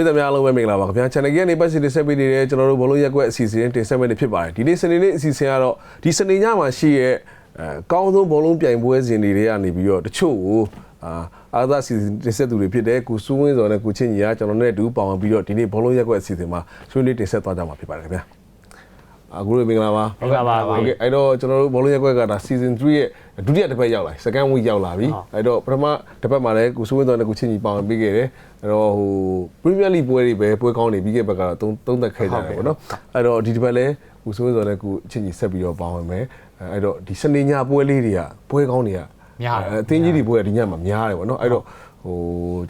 ပြည်သူများအားလုံးပဲမင်္ဂလာပါခင်ဗျာ channel ကြီးကနေပတ်စီတင်ဆက်ပေးနေတဲ့ကျွန်တော်တို့ဘလုံးရက်ကွက်အစီအစဉ်တင်ဆက်ပေးနေဖြစ်ပါတယ်ဒီနေ့စနေနေ့အစီအစဉ်ကတော့ဒီစနေညမှာရှိရဲ့အဲကောင်းဆုံးဘလုံးပြိုင်ပွဲစဉ်တွေကနေပြီးတော့တချို့ကိုအာအာသာစီစဉ်တင်ဆက်သူတွေဖြစ်တဲ့ကုစူးဝင်းစော်နဲ့ကုချင်းကြီးကကျွန်တော်နဲ့အတူပါဝင်ပြီးတော့ဒီနေ့ဘလုံးရက်ကွက်အစီအစဉ်မှာဆွေးနွေးတင်ဆက်သွားကြမှာဖြစ်ပါတယ်ခင်ဗျာ အခုလိုမင်္ဂလာပါဟုတ်ကဲ့ပါဟုတ်ကဲ့အဲ့တော့ကျွန်တော်တို့ဘောလုံးရက်ကွက်ကဒါ season 3ရဲ့ဒုတိယတစ်ပတ်ရောက်လာ second week ရောက်လာပြီအဲ့တော့ပထမတစ်ပတ်မှာလည်းကိုစိုးဝင်းတော်နဲ့ကိုချင်းကြီးပါဝင်ပြီးခဲ့တယ်အဲ့တော့ဟို Premier League ပွဲတွေပဲပွဲကောင်းနေပြီးခဲ့ဘက်ကတော့သုံးသုံးသက်ခဲ့ကြတယ်ပေါ့နော်အဲ့တော့ဒီတစ်ပတ်လည်းကိုစိုးဝင်းတော်နဲ့ကိုချင်းကြီးဆက်ပြီးတော့ပါဝင်မယ်အဲ့တော့ဒီစနေညပွဲလေးတွေကပွဲကောင်းတွေကများတယ်အတင်းကြီးတွေပွဲကဒီညမှာများတယ်ပေါ့နော်အဲ့တော့ ဟို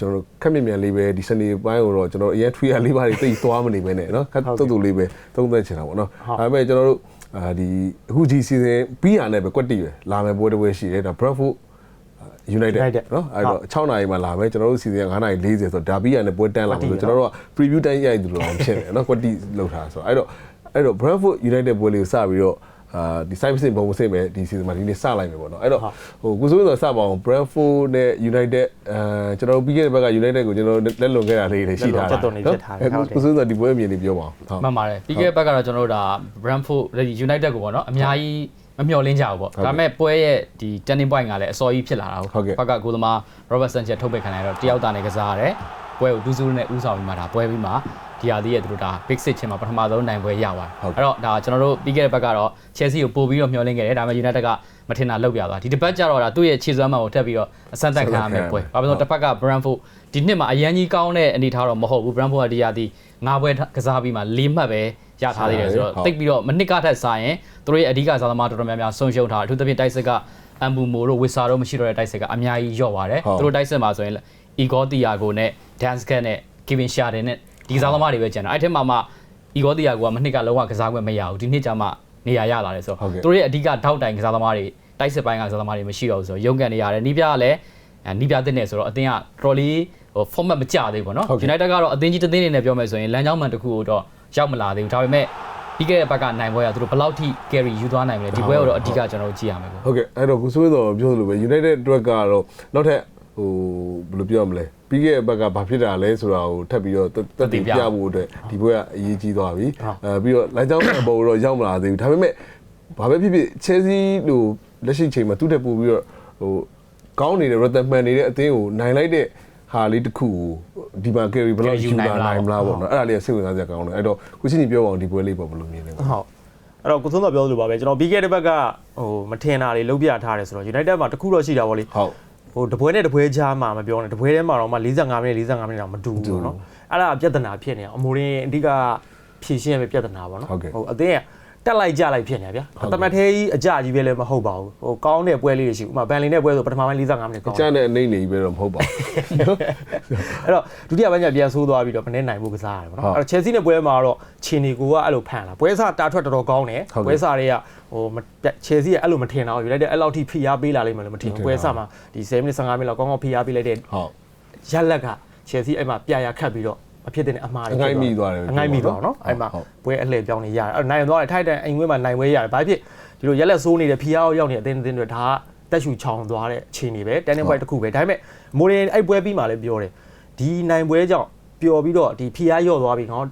ကျွန်တော်တို့ခက်မြင်မြန်လေးပဲဒီစနေပိုင်းကိုတော့ကျွန်တော်အရင်ထွေးရလေးပါတွေတိတ်သွားမနေပဲနဲ့နော်ခက်တုတ်တုတ်လေးပဲသုံးသက်ချင်တာပေါ့နော်ဒါပေမဲ့ကျွန်တော်တို့အာဒီအခုဒီ season ပြီးရနဲ့ပဲကွက်တီပဲလာမယ်ပွဲတစ်ပွဲရှိတယ်ဒါ Bradford United United နော်အဲ့တော့6နာရီမှလာမယ်ကျွန်တော်တို့ season က9နာရီ40ဆိုတော့ဒါပြီးရနဲ့ပွဲတန်းလာမယ်ဆိုကျွန်တော်တို့က preview တိုင်းရိုက်သူလိုအောင်ဖြစ်တယ်နော်ကွက်တီလောက်ထားဆိုတော့အဲ့တော့အဲ့တော့ Bradford United ပွဲလေးကိုစပြီးတော့ အာဒီ site စင်ပုံစံပဲဒီ season မှာဒီနေ့စလိုက်မယ်ပေါ့နော်အဲ့တော့ဟိုကိုစိုးဆိုစပါအောင် Brentford နဲ့ United အဲကျွန်တော်တို့ပြီးခဲ့တဲ့ဘက်က United ကိုကျွန်တော်တို့လက်လွန်ခဲ့တာလေးတွေရှိထားတာလက်လွန်တက်တော်နေဖြစ်ထားတယ်ဟုတ်တယ်ကိုစိုးဆိုဒီပွဲအမြင်လေးပြောပါအောင်မှန်ပါတယ်ပြီးခဲ့တဲ့ဘက်ကတော့ကျွန်တော်တို့ဒါ Brentford United ကိုပေါ့နော်အများကြီးမမျှော်လင့်ကြဘူးပေါ့ဒါပေမဲ့ပွဲရဲ့ဒီ turning point ကလည်းအစောကြီးဖြစ်လာတာဟုတ်ဘက်ကကိုသမား Robert Sanchez ထုတ်ပစ်ခံလိုက်တော့တယောက်သားနဲ့ကစားရတယ်ပွဲကိုဒူးဆူနဲ့ဥဆောင်ပြီးမှဒါပွဲပြီးမှ ဒီဟာဒီရဲ့သူတို့ဒါ big six ချင်းမှာပထမဆုံးနိုင်ပွဲရပါတယ်အဲ့တော့ဒါကျွန်တော်တို့ပြီးခဲ့တဲ့ဘက်ကတော့ Chelsea ကိုပို့ပြီးတော့မျှော်လင့်ခဲ့တယ်ဒါပေမဲ့ United ကမထင်တာလောက်ပြသွားဒီတစ်ပတ်ကျတော့ဒါသူ့ရဲ့ခြေစွမ်းမှန်ကိုထပ်ပြီးတော့အဆန်သက်ခံရမယ်ပွဲဘာဖြစ်လို့တစ်ဖက်က Brentford ဒီနှစ်မှာအရန်ကြီးကောင်းတဲ့အနေထားတော့မဟုတ်ဘူး Brentford ကဒီဟာဒီငါးပွဲကစားပြီးမှ၄မှတ်ပဲရထားသေးတယ်ဆိုတော့တိတ်ပြီးတော့မနစ်ကထက်စားရင်သူတို့ရဲ့အဓိကစားသမားတော်တော်များများဆုံးရှုံးထားတယ်အထူးသဖြင့်တိုက်စစ်ကအမ်ဘူမိုတို့ဝစ်ဆာတို့မရှိတော့တဲ့တိုက်စစ်ကအများကြီးလျော့ပါတယ်သူတို့တိုက်စစ်မှာဆိုရင်အီဂေါတီယာကိုနဲ့ဒန်စကတ်နဲ့ကီဗင်ရှာ ဒီကစားသမားတွေပဲကျန်တာအဲ့ထက်မှမှဤကောတီယာကမနှစ်ကလုံးဝကစားခွင့်မရဘူးဒီနှစ်ကျမှနေရာရလာတယ်ဆိုတော့သူတို့ရဲ့အဓိကထောက်တိုင်ကစားသမားတွေတိုက်စစ်ပိုင်းကကစားသမားတွေမရှိတော့ဘူးဆိုတော့ရုံးကန်နေရတယ်နီးပြကလည်းနီးပြတဲ့နဲ့ဆိုတော့အသင်းက trolley ဟို format မကြသေးဘူးပေါ့နော် United ကတော့အသင်းကြီးတစ်သင်းနေနဲ့ပြောမယ်ဆိုရင်လမ်းကြောင်းမှန်တစ်ခုကိုတော့ရောက်မလာသေးဘူးဒါပေမဲ့ပြီးခဲ့တဲ့ဘက်ကနိုင်ပွဲကသူတို့ဘယ်လောက်ထိ carry ယူသွားနိုင်မလဲဒီပွဲကိုတော့အဓိကကျွန်တော်တို့ကြည့်ရမယ်ပေါ့ဟုတ်ကဲ့အဲ့တော့ကိုစိုးတော်ပြောလို့ပဲ United အတွက်ကတော့နောက်ထပ်ဟိုဘယ်လိုပြောရမလဲ ပြီးခဲ့တဲ့ဘက်ကဘာဖြစ်တာလဲဆိုတာကိုထပ်ပြီးတော့တက်တည်ပြဖို့အတွက်ဒီပွဲကအရေးကြီးသွားပြီအဲပြီးတော့လမ်းကြောင်းမှန်ပေါ်တော့ရောက်မလာသေးဘူးဒါပေမဲ့ဘာပဲဖြစ်ဖြစ် Chelsea လို့လက်ရှိချိန်မှာသူ့တက်ပို့ပြီးတော့ဟိုကောင်းနေတဲ့ Rotherham နေတဲ့အသင်းကိုနိုင်လိုက်တဲ့ဟာလေးတစ်ခုကိုဒီမှာ carry ဘယ်လောက်ယူလာနိုင်မလားပေါ့နော်အဲ့ဒါလေးကစိတ်ဝင်စားစရာကောင်းတယ်အဲ့တော့ကိုချင်းကြီးပြောပါအောင်ဒီပွဲလေးပေါ့ဘယ်လိုမြင်လဲပေါ့ဟုတ်အဲ့တော့ကိုသွန်းတော်ပြောသလိုပါပဲကျွန်တော်ပြီးခဲ့တဲ့ဘက်ကဟိုမထင်တာတွေလုံးပြထားတယ်ဆိုတော့ United မှာတခုတော့ရှိတာဗောလေဟုတ် ဟိုတပွဲနဲ့တပွဲကြားမှာမပြောနဲ့တပွဲထဲမှာတော့မှ45မိနစ်45မိနစ်တော့မတူဘူးပေါ့နော်အဲ့ဒါပြဿနာဖြစ်နေအောင်အမိုရင်းအဓိကဖြည့်ရှင်းရမယ့်ပြဿနာပေါ့နော်အသင်းက တက်လိုက်ကြလိုက်ဖြစ်နေဗျာတမတ်သေးကြီးအကြကြီးပဲလည်းမဟုတ်ပါဘူးဟိုကောင်းတဲ့ပွဲလေးတွေရှိဥမာဘန်လင်တဲ့ပွဲဆိုပထမပိုင်း45မိနစ်ကောင်းကျန်တဲ့အနေနေကြီးပဲတော့မဟုတ်ပါဘူးအဲ့တော့ဒုတိယပိုင်းကျပြန်ဆိုးသွားပြီးတော့မနေ့နိုင်ဖို့ကစားရတယ်ပေါ့နော်အဲ့တော့ Chelsea နဲ့ပွဲမှာတော့ခြေနေကိုကအဲ့လိုဖန်လာပွဲစားတာထွက်တော်တော်ကောင်းတယ်ပွဲစားတွေကဟို Chelsea ကအဲ့လိုမထင်တော့ယူလိုက်တဲ့အဲ့လောက်ထိဖိအားပေးလာလိမ့်မယ်လို့မထင်ဘူးပွဲစားမှာဒီ10မိနစ်15မိနစ်လောက်ကောင်းကောင်းဖိအားပေးလိုက်တဲ့ဟုတ်ရက်လက်က Chelsea အဲ့မှာပြရာခတ်ပြီးတော့ အဖြစ်တဲ့အမှားတွေအငိုက်မိသွားတယ်အငိုက်မိသွားတော့နော်အဲ့မှာဟုတ်ပွဲအလှည့်ပြောင်းနေရတယ်အဲ့နိုင်သွားတယ်ထိုက်တန်အိမ်ဝင်းမှာနိုင်ပွဲရတယ်ဘာဖြစ်ဒီလိုရက်လက်ဆိုးနေတဲ့ဖိအားရောက်နေတဲ့အသင်းအသင်းတွေဒါကတက်ရှူချောင်သွားတဲ့အခြေအနေပဲတန်နေပွဲတစ်ခုပဲဒါပေမဲ့မိုရင်အဲ့ပွဲပြီးမှလည်းပြောတယ်ဒီနိုင်ပွဲကြောင့်ပျော်ပြီးတော့ဒီဖိအားရော့သွားပြီးငေါ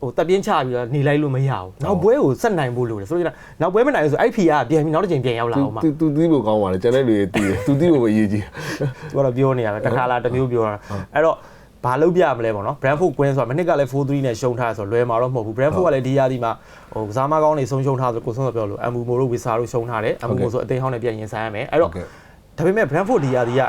ဟိုတက်ပြင်းချပြီးတော့နေလိုက်လို့မရဘူးနောက်ပွဲကိုဆက်နိုင်ဖို့လိုတယ်ဆိုတော့နောက်ပွဲမနိုင်ဘူးဆိုအဲ့ဖိအားပြန်ပြီးနောက်တစ်ချိန်ပြန်ရောက်လာအောင်မှာသူသူတီးဖို့ကောင်းပါလေကျန်တဲ့လူတွေတီးတယ်သူတီးဖို့ပဲအရေးကြီးသူကတော့ပြောနေရတာတစ်ခါလာတစ်မျိုးပြောတာအဲ့တော့ ဘာလုပ်ပြမလဲပေါ့နော် Brentford Queen ဆိုတာမနစ်ကလည်း4-3နဲ့ရှုံးထားဆိုတော့လွယ်မှာတော့မဟုတ်ဘူး Brentford ကလည်းဒီရာဒီမှာဟိုကစားမကောင်းနေဆုံးရှုံးထားဆိုကိုဆုံးတော့ပြောလို့ Amu Mo တို့ Wisa တို့ရှုံးထားတယ် Amu Mo ဆိုအသိဟောင်းနဲ့ပြန်ရင်ဆိုင်ရမယ်အဲ့တော့ဒါပေမဲ့ Brentford ဒီရာဒီက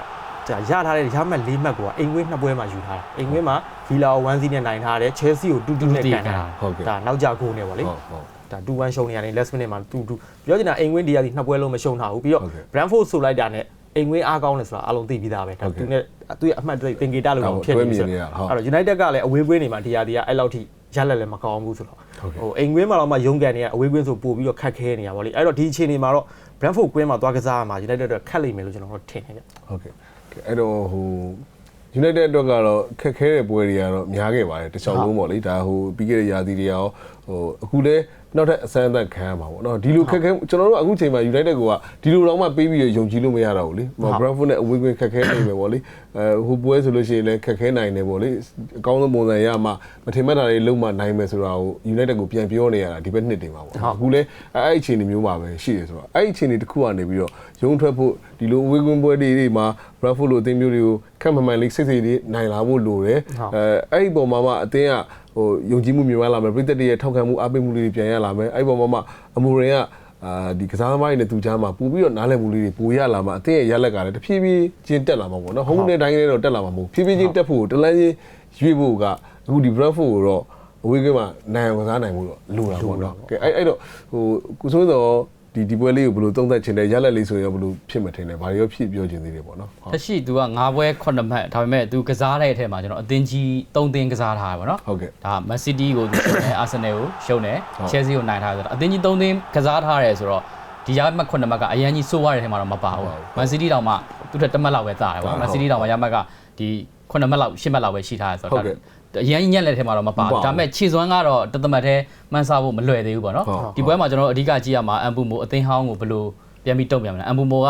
ကြာရထားတဲ့ရမှတ်၄မှတ်ကိုအိမ်ဝင်းနှစ်ပွဲမှာယူထားတယ်အိမ်ဝင်းမှာ Villa ကို1-0နဲ့နိုင်ထားတယ် Chelsea ကို2-2နဲ့ကန်ထားတာဒါနောက်ကြဂိုးနဲ့ပေါ့လေဟုတ်ဟုတ်ဒါ2-1ရှုံးနေရတယ် last minute မှာ2-2ပြောချင်တာအိမ်ဝင်းဒီရာဒီနှစ်ပွဲလုံးမရှုံးထားဘူးပြီးတော့ Brentford ဆိုလိုက်တာနဲ့ အိမ်ဝင်းအားကောင်းတယ်ဆိုတာအလုံးသိပြီးသားပဲဒါသူနဲ့သူရဲ့အမှတ်တွေသင်္ကေတလို့ဖြစ်နေဆိုအဲ့တော့ United ကလည်းအဝေးကွင်းနေမှာဒီရာဒီကအဲ့လောက်ထိရလက်လည်းမကောင်းဘူးဆိုတော့ဟိုအိမ်ကွင်းမှာတော့မှရုံးကန်နေရအဝေးကွင်းဆိုပို့ပြီးတော့ခက်ခဲနေရပါလိမ့်အဲ့တော့ဒီအချိန်ဒီမှာတော့ Brentford ကွင်းမှာသွားကစားရမှာ United အတွက်ခက်လိမ့်မယ်လို့ကျွန်တော်တို့ထင်တယ်ဗျဟုတ်ကဲ့အဲ့တော့ဟို United အတွက်ကတော့ခက်ခဲတဲ့ပွဲတွေကတော့များခဲ့ပါတယ်တခြားလုံးပေါ့လေဒါဟိုပြီးခဲ့တဲ့ရာသီတွေရော ဟဟိုအခုလဲနောက်ထပ်အစမ်းအသက်ခံရမှာပေါ့နော်ဒီလိုခက်ခဲကျွန်တော်တို့အခုချိန်မှာ United ကဒီလိုတော့မှပေးပြီးယုံကြည်လို့မရတော့ဘူးလေ Brentford နဲ့အဝေးကွင်းခက်ခဲနေမယ်ပေါ့လေအဲဟိုပွဲဆိုလို့ရှိရင်လည်းခက်ခဲနိုင်တယ်ပေါ့လေအကောင်းဆုံးပုံစံရမှမထင်မှတ်တာတွေလုံးမနိုင်မယ်ဆိုတာကို United ကိုပြန်ပြောနေရတာဒီဘက်နှစ်တင်ပါပေါ့အခုလဲအဲ့အဲ့အခြေအနေမျိုးမှာပဲရှိတယ်ဆိုတော့အဲ့အခြေအနေတစ်ခုကနေပြီးတော့ရုံးထွက်ဖို့ဒီလိုအဝေးကွင်းပွဲတွေမှာ Brentford လိုအသင်းမျိုးတွေကိုခက်မှန်မှန်လေးစိတ်စိတ်လေးနိုင်လာဖို့လိုတယ်အဲအဲ့ဒီပုံမှာမှအသင်းက ဟိုယုံကြည်မှုမြင်ရလာမယ်ပြည်သက်တွေရဲ့ထောက်ခံမှုအားပေးမှုလေးတွေပြန်ရလာမယ်အဲ့ဒီပုံမှာမှအမူရင်ကအာဒီကစားသမားတွေနဲ့သူကြားမှာပူပြီးတော့နားလည်မှုလေးတွေပူရလာမှာအသင်းရဲ့ရလက်ကလည်းတဖြည်းဖြည်းချင်းတက်လာမှာပေါ့နော်ဟုံးနဲ့တိုင်းနဲ့တော့တက်လာမှာမဟုတ်ဖြည်းဖြည်းချင်းတက်ဖို့တလန်းချင်းရွေ့ဖို့ကအခုဒီ Brentford ကိုတော့အဝေးကမှာနိုင်အောင်ကစားနိုင်မှုတော့လိုတာပေါ့နော်ကဲအဲ့အဲ့တော့ဟိုကုဆိုးတော့ ဒီဒီပွဲလေးကိုဘယ်လိုသုံးသပ်ချင်တယ်ရလက်လေးဆိုရင်ဘယ်လိုဖြစ်မထင်လဲဘာရောဖြစ်ပြောချင်သေးတယ်ပေါ့နော်ဟုတ်တရှိ तू က9ပွဲ9မှတ်ဒါပေမဲ့ तू ကစားတဲ့အထက်မှာကျွန်တော်အသင်းကြီး3သင်းကစားထားတယ်ပေါ့နော်ဟုတ်ကဲ့ဒါ Man City ကို သူရှုံးတယ် Arsenal ကိုရှုံးတယ် ဟုတ် Chelsea ကိုနိုင်ထားတယ်ဆိုတော့အသင်းကြီး3သင်းကစားထားတယ်ဆိုတော့ဒီရမှတ်9မှတ်ကအရန်ကြီးစိုးရတဲ့ထဲမှာတော့မပါဘူး Man City တောင်မှသူ့ထက်တစ်မှတ်လောက်ပဲတာတယ်ပေါ့ဟုတ် Man City တောင်မှရမှတ်ကဒီ9မှတ်လောက်10မှတ်လောက်ပဲရှိထားတယ်ဆိုဟုတော့တ်ကဲ့ အရင်ညက်လက်ထဲမှာတော့မပါမပါဘူးဘူးဒါပေမဲ့ခြေစွမ်းကတော့တသမတ်ထဲမှန်းဆဖို့မလွယ်သေးဘူးပေါ့နော်ဟုတ်ဒီပွဲမှာကျွန်တော်တို့အဓိကကြည့်ရမှာအမ်ပူမိုအသင်းဟောင်းကိုဘယ်လိုပြန်ပြီးတုံ့ပြန်မလဲအမ်ပူမိုက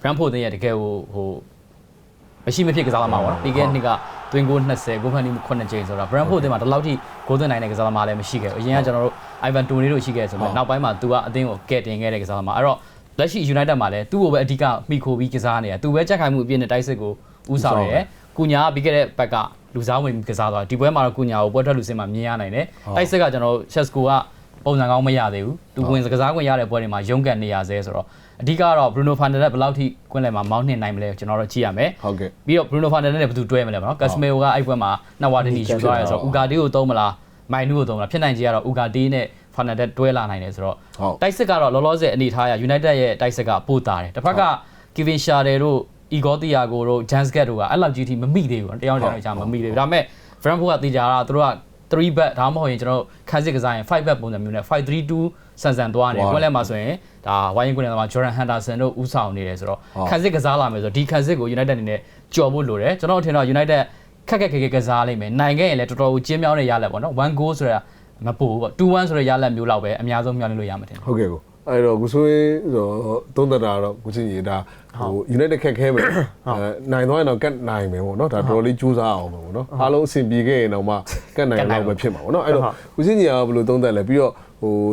Brentford တင်းရဲ့တကယ်ကိုဟိုမရှိမဖြစ်ကစားသမားပေါ့နော်ပြီးခဲ့တဲ့နှစ်ကတွင်ကို20ဂိုးဖန်တီးမှု9ကြိမ်ဆိုတော့ Brentford တင်းမှာဒီလောက်ထိဂိုးသွင်းနိုင်တဲ့ကစားသမားလည်းမရှိခဲ့ဘူးအရင်ကကျွန်တော်တို့ Ivan Toney တို့ရှိခဲ့ဆိုတော့နောက်ပိုင်းမှာသူကအသင်းကိုကဲတင်ခဲ့တဲ့ကစားသမားအဲ့တော့လက်ရှိ United မှာလည်းသူ့ကိုပဲအဓိကမိခိုပြီးကစားနေတာသူပဲကြက်ခိုင်မှုအပြည့်နဲ့တိုက်စစ်ကိုဦးဆောင်နေတယ်ကုညာကပြီးခဲ့တဲ့ဘက်က လူစားဝင်ကစားသွားဒီပွဲမှာတော့ကုညာကိုပွဲထွက်လူစင်းမှာမြင်ရနိုင်တယ်တိုက်စစ်ကကျွန်တော် Chesco ကပုံစံကောင်းမရသေးဘူးသူဝင်ကစားခွင့်ရတဲ့ပွဲတွေမှာရုန်းကန်နေရသေးဆိုတော့အဓိကတော့ Bruno Fernandes ဘယ်လောက်ထိကွင်းလယ်မှာမောင်းနှင်နိုင်မလဲကျွန်တော်တို့ကြည့်ရမယ်ဟုတ်ကဲ့ပြီးတော့ Bruno Fernandes နဲ့ဘယ်သူတွဲမလဲပေါ့နော် Casemiro ကအဲ့ဘက်မှာနှစ်ဝါတနီယူသွားရဲဆိုတော့ Ugarte ကိုသုံးမလားမိုင်နူကိုသုံးမလားဖြစ်နိုင်ကြီးကတော့ Ugarte နဲ့ Fernandes တွဲလာနိုင်တယ်ဆိုတော့ဟုတ်တိုက်စစ်ကတော့လောလောဆယ်အနေထားရ United ရဲ့တိုက်စစ်ကပို့တာတယ်တစ်ဖက်က Kevin Schade တို့ Igor Thiago တို့ Jansket တို့ကအဲ့လောက်ကြီးထိမမိသေးဘူးတယောက်တယောက်ကြာမမိသေးဘူးဒါပေမဲ့ Brentford ကတေချာတာသူတို့က3 back ဒါမှမဟုတ်ရင်ကျွန်တော်တို့ခန်းစစ်ကစားရင်5 back ပုံစံမျိုးနဲ့5-3-2ဆန်ဆန်သွားနေတယ်ခွဲလဲမှာဆိုရင်ဒါဝိုင်းရင်ခွဲလဲမှာ Jordan Henderson တို့ဦးဆောင်နေတယ်ဆိုတော့ခန်းစစ်ကစားလာမယ်ဆိုတော့ဒီခန်းစစ်ကို United အနေနဲ့ကြော်ဖို့လိုတယ်ကျွန်တော်ထင်တော့ United ခက်ခက်ခဲခဲကစားလိမ့်မယ်နိုင်ခဲ့ရင်လည်းတော်တော်ကိုကျင်းမြောင်းနေရလက်ပေါ့နော်1 goal ဆိုတာမပိုဘူးပေါ့2-1ဆိုတဲ့ရလက်မျိုးလောက်ပဲအများဆုံးမျှော်လင့်လို့ရမှာတယ်ဟုတ်ကဲ့ကို အဲ့တော့ကိုဆိုရင်ဆိုသုံးသက်တာတော့ကိုချင်းကြီးဒါဟို United ခက်ခဲမယ်အဲနိုင်သွားရင်တော့ကတ်နိုင်မယ်ပေါ့နော်ဒါတော်တော်လေးကြိုးစားအောင်ပဲပေါ့နော်အားလုံးအဆင်ပြေခဲ့ရင်တော့မှကတ်နိုင်အောင်ပဲဖြစ်မှာပေါ့နော်အဲ့တော့ကိုချင်းကြီးကဘယ်လိုသုံးသက်လဲပြီးတော့ဟို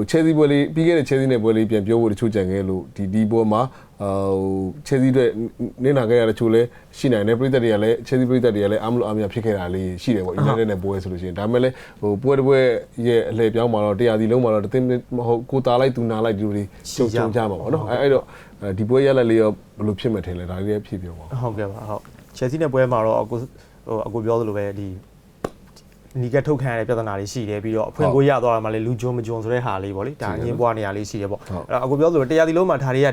Chelsea ပွဲလေးပြီးခဲ့တဲ့ Chelsea နဲ့ပွဲလေးပြန်ပြောဖို့တချို့ကြံခဲ့လို့ဒီဒီပွဲမှာဟို Chelsea အတွက်နင်းနာခဲ့ရတဲ့ချို့လဲရှိနိုင်တယ်ပြည်သက်တွေကလည်း Chelsea ပြည်သက်တွေကလည်းအားမလို့အားမရဖြစ်ခဲ့တာလေးရှိတယ်ပေါ့ United နဲ့ပွဲဆိုလို့ရှိရင်ဒါပေမဲ့လည်းဟိုပွဲတစ်ပွဲရဲ့အလှည့်ပြောင်းမှာတော့တရားစီလုံးမှာတော့တသိန်းမဟုတ်ကိုတာလိုက်သူနာလိုက်ဒီလိုတွေကြုံကြုံကြမှာပေါ့နော်အဲ့အဲ့တော့ဒီပွဲရလက်လေးရောဘယ်လိုဖြစ်မှထင်လဲဒါလေးလည်းဖြစ်ပြောပါဟုတ်ကဲ့ပါဟုတ် Chelsea နဲ့ပွဲမှာတော့အကိုဟိုအကိုပြောသလိုပဲဒီ နီကထုတ်ခံရတဲ့ပြဿနာတွေရှိတယ်ပြီးတော့အဖွင့်ကိုရသွားတာမှလည်းလူဂျွန်မဂျွန်ဆိုတဲ့ဟာလေးပေါ့လေဒါအငင်းပွားနေရလေးရှိတယ်ပေါ့အဲ့တော့အကိုပြောသလိုတရားဒီလုံးမှာဒါတွေက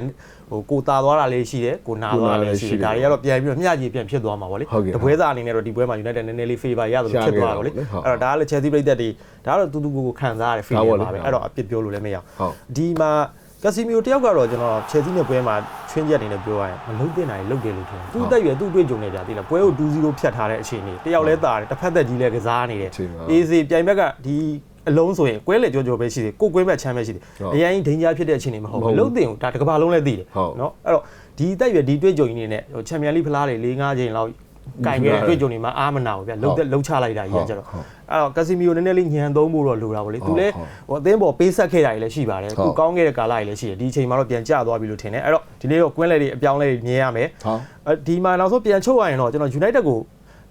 ဟိုကိုတာသွားတာလေးရှိတယ်ကိုနာသွားတာလေးရှိတယ်ဒါတွေကတော့ပြန်ပြီးတော့မျှကြီးပြန်ဖြစ်သွားမှာပေါ့လေတပွဲစားအနေနဲ့တော့ဒီပွဲမှာ United နည်းနည်းလေး favor ရသလိုဖြစ်သွားတာပေါ့လေအဲ့တော့ဒါကလည်း Chelsea ပြည်သက်တွေဒါကတော့တူတူကိုကိုခံစားရတဲ့ favor ပါပဲအဲ့တော့အပြစ်ပြောလို့လည်းမရအောင်ဒီမှာ ကစီမီယိုတယောက်ကတော့ကျွန်တော် Chelsea နဲ့ပွဲမှာချွင်းချက်အနေနဲ့ပြောရရင်မလုံးတင်နိုင်လုတ်တယ်လို့ထင်တယ်။သူ့တက်ရွယ်သူ့တွေ့ကြုံနေကြသေးလား။ပွဲကို2-0ဖြတ်ထားတဲ့အခြေအနေ။တယောက်လဲတာတယ်တစ်ဖက်သက်ကြီးလဲကစားနေတယ်။ AC ပြိုင်ဘက်ကဒီအလုံးဆိုရင်ကွဲလေကြောကြောပဲရှိတယ်။ကိုကွင်းဘက်ချမ်းပဲရှိတယ်။အရင်ဒိန်ဂျာဖြစ်တဲ့အခြေအနေမဟုတ်ဘူး။လုတ်တင်တာတစ်ကဘာလုံးလဲသိတယ်နော်။အဲ့တော့ဒီတက်ရွယ်ဒီတွေ့ကြုံနေနဲ့ချန်ပီယံလိဖလားတွေ၄၅ချိန်လောက် ကင်ခဲ့တဲ့တွေ့ကြုံနေမှာအားမနာဘူးဗျ။လုတ်လုတ်ချလိုက်တာကြီးကကျတော့အဲ့တော့ကစီမီယိုနည်းနည်းလေးညံသုံးဖို့တော့လိုတာပေါ့လေ။သူလည်းဟိုအသင်းပေါ်ပေးဆက်ခဲ့တာကြီးလည်းရှိပါတယ်။သူကောင်းခဲ့တဲ့ကာလကြီးလည်းရှိတယ်။ဒီအချိန်မှာတော့ပြန်ကျသွားပြီလို့ထင်တယ်။အဲ့တော့ဒီနေ့တော့ကွင်းလေတွေအပြောင်းလဲမြင်ရမယ်ဟုတ်။ဒီမှာနောက်ဆုံးပြန်ချုပ်ရရင်တော့ကျွန်တော် United ကို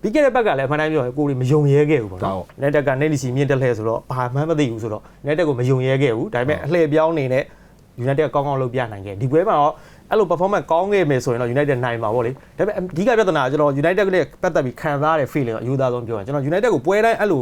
ပြီးခဲ့တဲ့ဘက်ကလည်းအမှန်တိုင်းပြောရင်ကိုယ်တွေမယုံရဲခဲ့ဘူးပေါ့နော်။ United ကနေလီစီမြင့်တက်လှဲဆိုတော့ဘာမှမသိဘူးဆိုတော့ United ကိုမယုံရဲခဲ့ဘူး။ဒါပေမဲ့အလှည့်ပြောင်းနေနဲ့ United ကောင်းကောင်းလုပ်ပြနိုင်ခဲ့ဒီပွဲမှာတော့ အဲ့လို performance ကောင်းခဲ့မယ်ဆိုရင်တော့ United နိုင်မှာပေါ့လေဒါပေမဲ့အဓိကပြဿနာကကျွန်တော် United နဲ့ပတ်သက်ပြီးခံစားရတဲ့ feeling ကအယူသားဆုံးပြောရင်ကျွန်တော် United ကိုပွဲတိုင်းအဲ့လို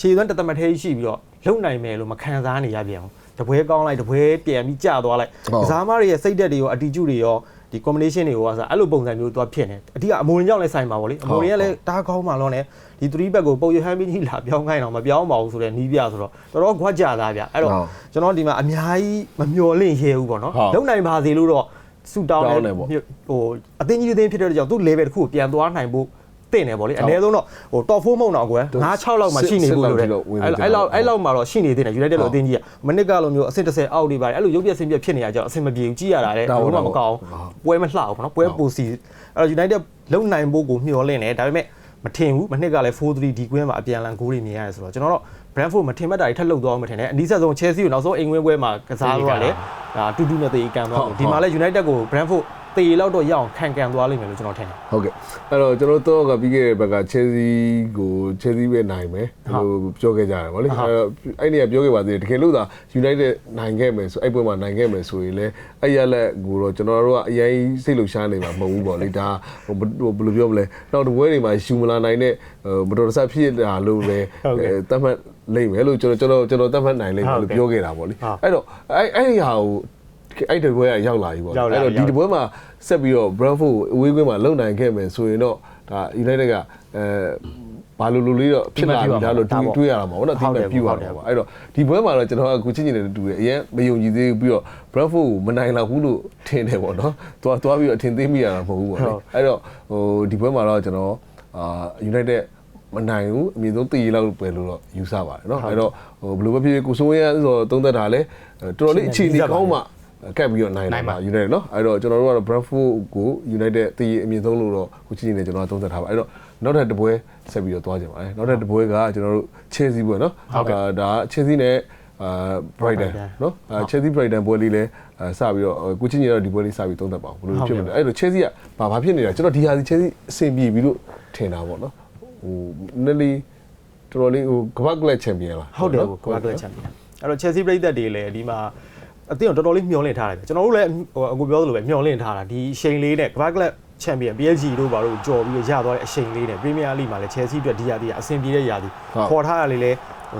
ခြေသွမ်းတသမတ်သေးရှိပြီးတော့လုံနိုင်မယ်လို့မခံစားနေရပြန်ဘူးတပွဲကောင်းလိုက်တပွဲပြန်ပြီးကျသွားလိုက်ကစားမတွေရဲ့စိတ်ဓာတ်တွေရောအတီကျူတွေရောဒီ combination တွေကိုကစားအဲ့လိုပုံစံမျိုးသွားဖြစ်နေအဓိကအမိုရင်ကြောင့်လည်းဆိုင်ပါဗောလေအမိုရင်ကလည်းတားကောင်းမှလုံးနဲ့ဒီ3ဘက်ကိုပုံရဟမ်းပြီးကြီးလာပြောင်းခိုင်းအောင်မပြောင်းပါဘူးဆိုတဲ့နီးပြဆိုတော့တော်တော်ခွက်ကြသားဗျအဲ့တော့ကျွန်တော်ဒီမှာအများကြီးမမျော်လင့်ရဲဘူးဗောနော်လုံနိုင်ပါစေလို့တော့ ဆူတောင်းတယ်ဟိုအတင်းကြီးအတင်းဖြစ်တဲ့ကြောင့်သူ့ level တစ်ခုကိုပြန်သွားနိုင်ဖို့င့်တယ်ဗောလေအနည်းဆုံးတော့ဟို top 4မုံတော့ကွယ်9 6လောက်မှရှိနေဘူးလို့လေအဲ့လောက်အဲ့လောက်မှတော့ရှိနေသေးတယ် United လို့အသင်းကြီးကမနစ်ကလိုမျိုးအဆင့်30အောက်တွေပါတယ်အဲ့လိုရုပ်ပြဆင်းပြဖြစ်နေရကြတော့အဆင်မပြေဘူးကြည့်ရတာလေဘယ်မှမကောင်းပွဲမလှဘူးဗောနော်ပွဲပူစီအဲ့တော့ United လုံနိုင်ဖို့ကိုမျှော်လင့်တယ်ဒါပေမဲ့မထင်ဘူးမနစ်ကလည်း4-3ဒီကွင်းမှာအပြန်လန်ဂိုးတွေမြင်ရတယ်ဆိုတော့ကျွန်တော်တော့ Brentford မထင်မှတ်တာတွေထပ်လုပ်သွားအောင်မထင်နဲ့အနည်းဆက်ဆုံး Chelsea ကိုနောက်ဆုံးအိမ်ဝင်းပွဲမှာကစားတော့လေဒါတူတူနဲ့တေးကန်သွားတယ်ဒီမှာလည်း United ကို Brentford တေးလောက်တော့ရအောင်ခံကန်သွားလိမ့်မယ်လို့ကျွန်တော်ထင်တယ် ဟုတ်ကဲ့အဲ့တော့ကျွန်တော်တို့ကပြီးခဲ့တဲ့ဘက်က Chelsea ကို Chelsea ပဲနိုင်မယ်လို့ပြောခဲ့ကြတယ်ဗောလေအဲ့တော့အဲ့ဒီကပြောခဲ့ပါသေးတယ်တကယ်လို့သာ United နိုင်ခဲ့မယ်ဆိုအဲ့ပွဲမှာနိုင်ခဲ့မယ်ဆိုရင်လည်းအဲ့ရလက်ကိုတော့ကျွန်တော်တို့ကအရင်စိတ်လှုပ်ရှားနေမှာမဟုတ်ဘူးဗောလေဒါဟိုဘယ်လိုပြောမလဲနောက်တစ်ပွဲတွေမှာယူမလာနိုင်တဲ့မတော်တဆဖြစ်တာလို့ပဲတတ်မှတ်လိမ့်မယ်လို့ကျွန်တော်ကျွန်တော်ကျွန်တော်တတ်မှတ်နိုင်လိမ့်မယ်လို့ပြောခဲ့တာဗောလေအဲ့တော့အဲ့အဲ့ဒီဟာကို အဲ့ဒီဘွဲကရောက်လာပြီပေါ့အဲ့တော့ဒီဘွဲမှာဆက်ပြီးတော့ Brentford အဝေးကွင်းမှာလုံနိုင်ခဲ့မယ်ဆိုရင်တော့ဒါ United ကအဲဘာလို့လူလေးတော့ဖြစ်လာပြီလားလို့တွေးတွေးရတာပေါ့နော်အတိအကျပြူရတာပေါ့အဲ့တော့ဒီဘွဲမှာတော့ကျွန်တော်ကကိုချင်းချင်းနဲ့တူတယ်အရင်မယုံကြည်သေးဘူးပြီးတော့ Brentford ကိုမနိုင်လောက်ဘူးလို့ထင်တယ်ပေါ့နော်သွားသွားပြီးတော့အထင်သေးမိရတာမဟုတ်ဘူးပေါ့လေအဲ့တော့ဟိုဒီဘွဲမှာတော့ကျွန်တော်အာ United မနိုင်ဘူးအမြင့်ဆုံးတည်ရလောက်ပဲလို့တော့ယူဆပါတယ်เนาะအဲ့တော့ဟိုဘယ်လိုပဲဖြစ်ဖြစ်ကိုစိုးရဆိုသုံးသက်တာလဲတော်တော်လေးအခြေအနေကောင်းမှ ကပ်ပြီးတော့နိုင်လာပါ United เนาะအဲ့တော့ကျွန်တော်တို့ကတော့ Brentford ကို United တည်အမြင့်ဆုံးလို့တော့ကိုချင်းချင်းနဲ့ကျွန်တော်သုံးသက်ထားပါအဲ့တော့နောက်ထပ်တစ်ပွဲဆက်ပြီးတော့သွားကြပါမယ်နောက်ထပ်တစ်ပွဲကကျွန်တော်တို့ Chelsea ပွဲเนาะဒါ Chelsea နဲ့အာ Brighton เนาะအဲ Chelsea Brighton ပွဲလေးလဲစပြီးတော့ကိုချင်းချင်းတော့ဒီပွဲလေးစပြီးသုံးသက်ပါဘယ်လိုဖြစ်မလဲအဲ့တော့ Chelsea ကဘာဘာဖြစ်နေတာကျွန်တော်ဒီဟာစီ Chelsea အဆင်ပြေပြီလို့ထင်တာပေါ့เนาะဟိုနည်းလေးတော်တော်လေးဟိုကပတ်ကလပ်ချန်ပီယံလား ဟုတ်တယ်ကမ္ဘာကလပ်ချန်ပီယံအဲ့တော့ Chelsea ပြည်သက်တွေလည်းဒီမှာ အသင်းကိုတော်တော်လေးမျှော်လင့်ထားတယ်ကျွန်တော်တို့လည်းဟိုအခုပြောသလိုပဲမျှော်လင့်ထားတာဒီအချိန်လေးနဲ့ကမ္ဘာကလပ်ချန်ပီယံ PSG တို့ဘာလို့ကြော်ပြီးရသွားတဲ့အချိန်လေးနဲ့ Premier League မှာလည်း Chelsea အတွက်ဒီရာဒီကအဆင်ပြေတဲ့ရာဒီခေါ်ထားရလေလေ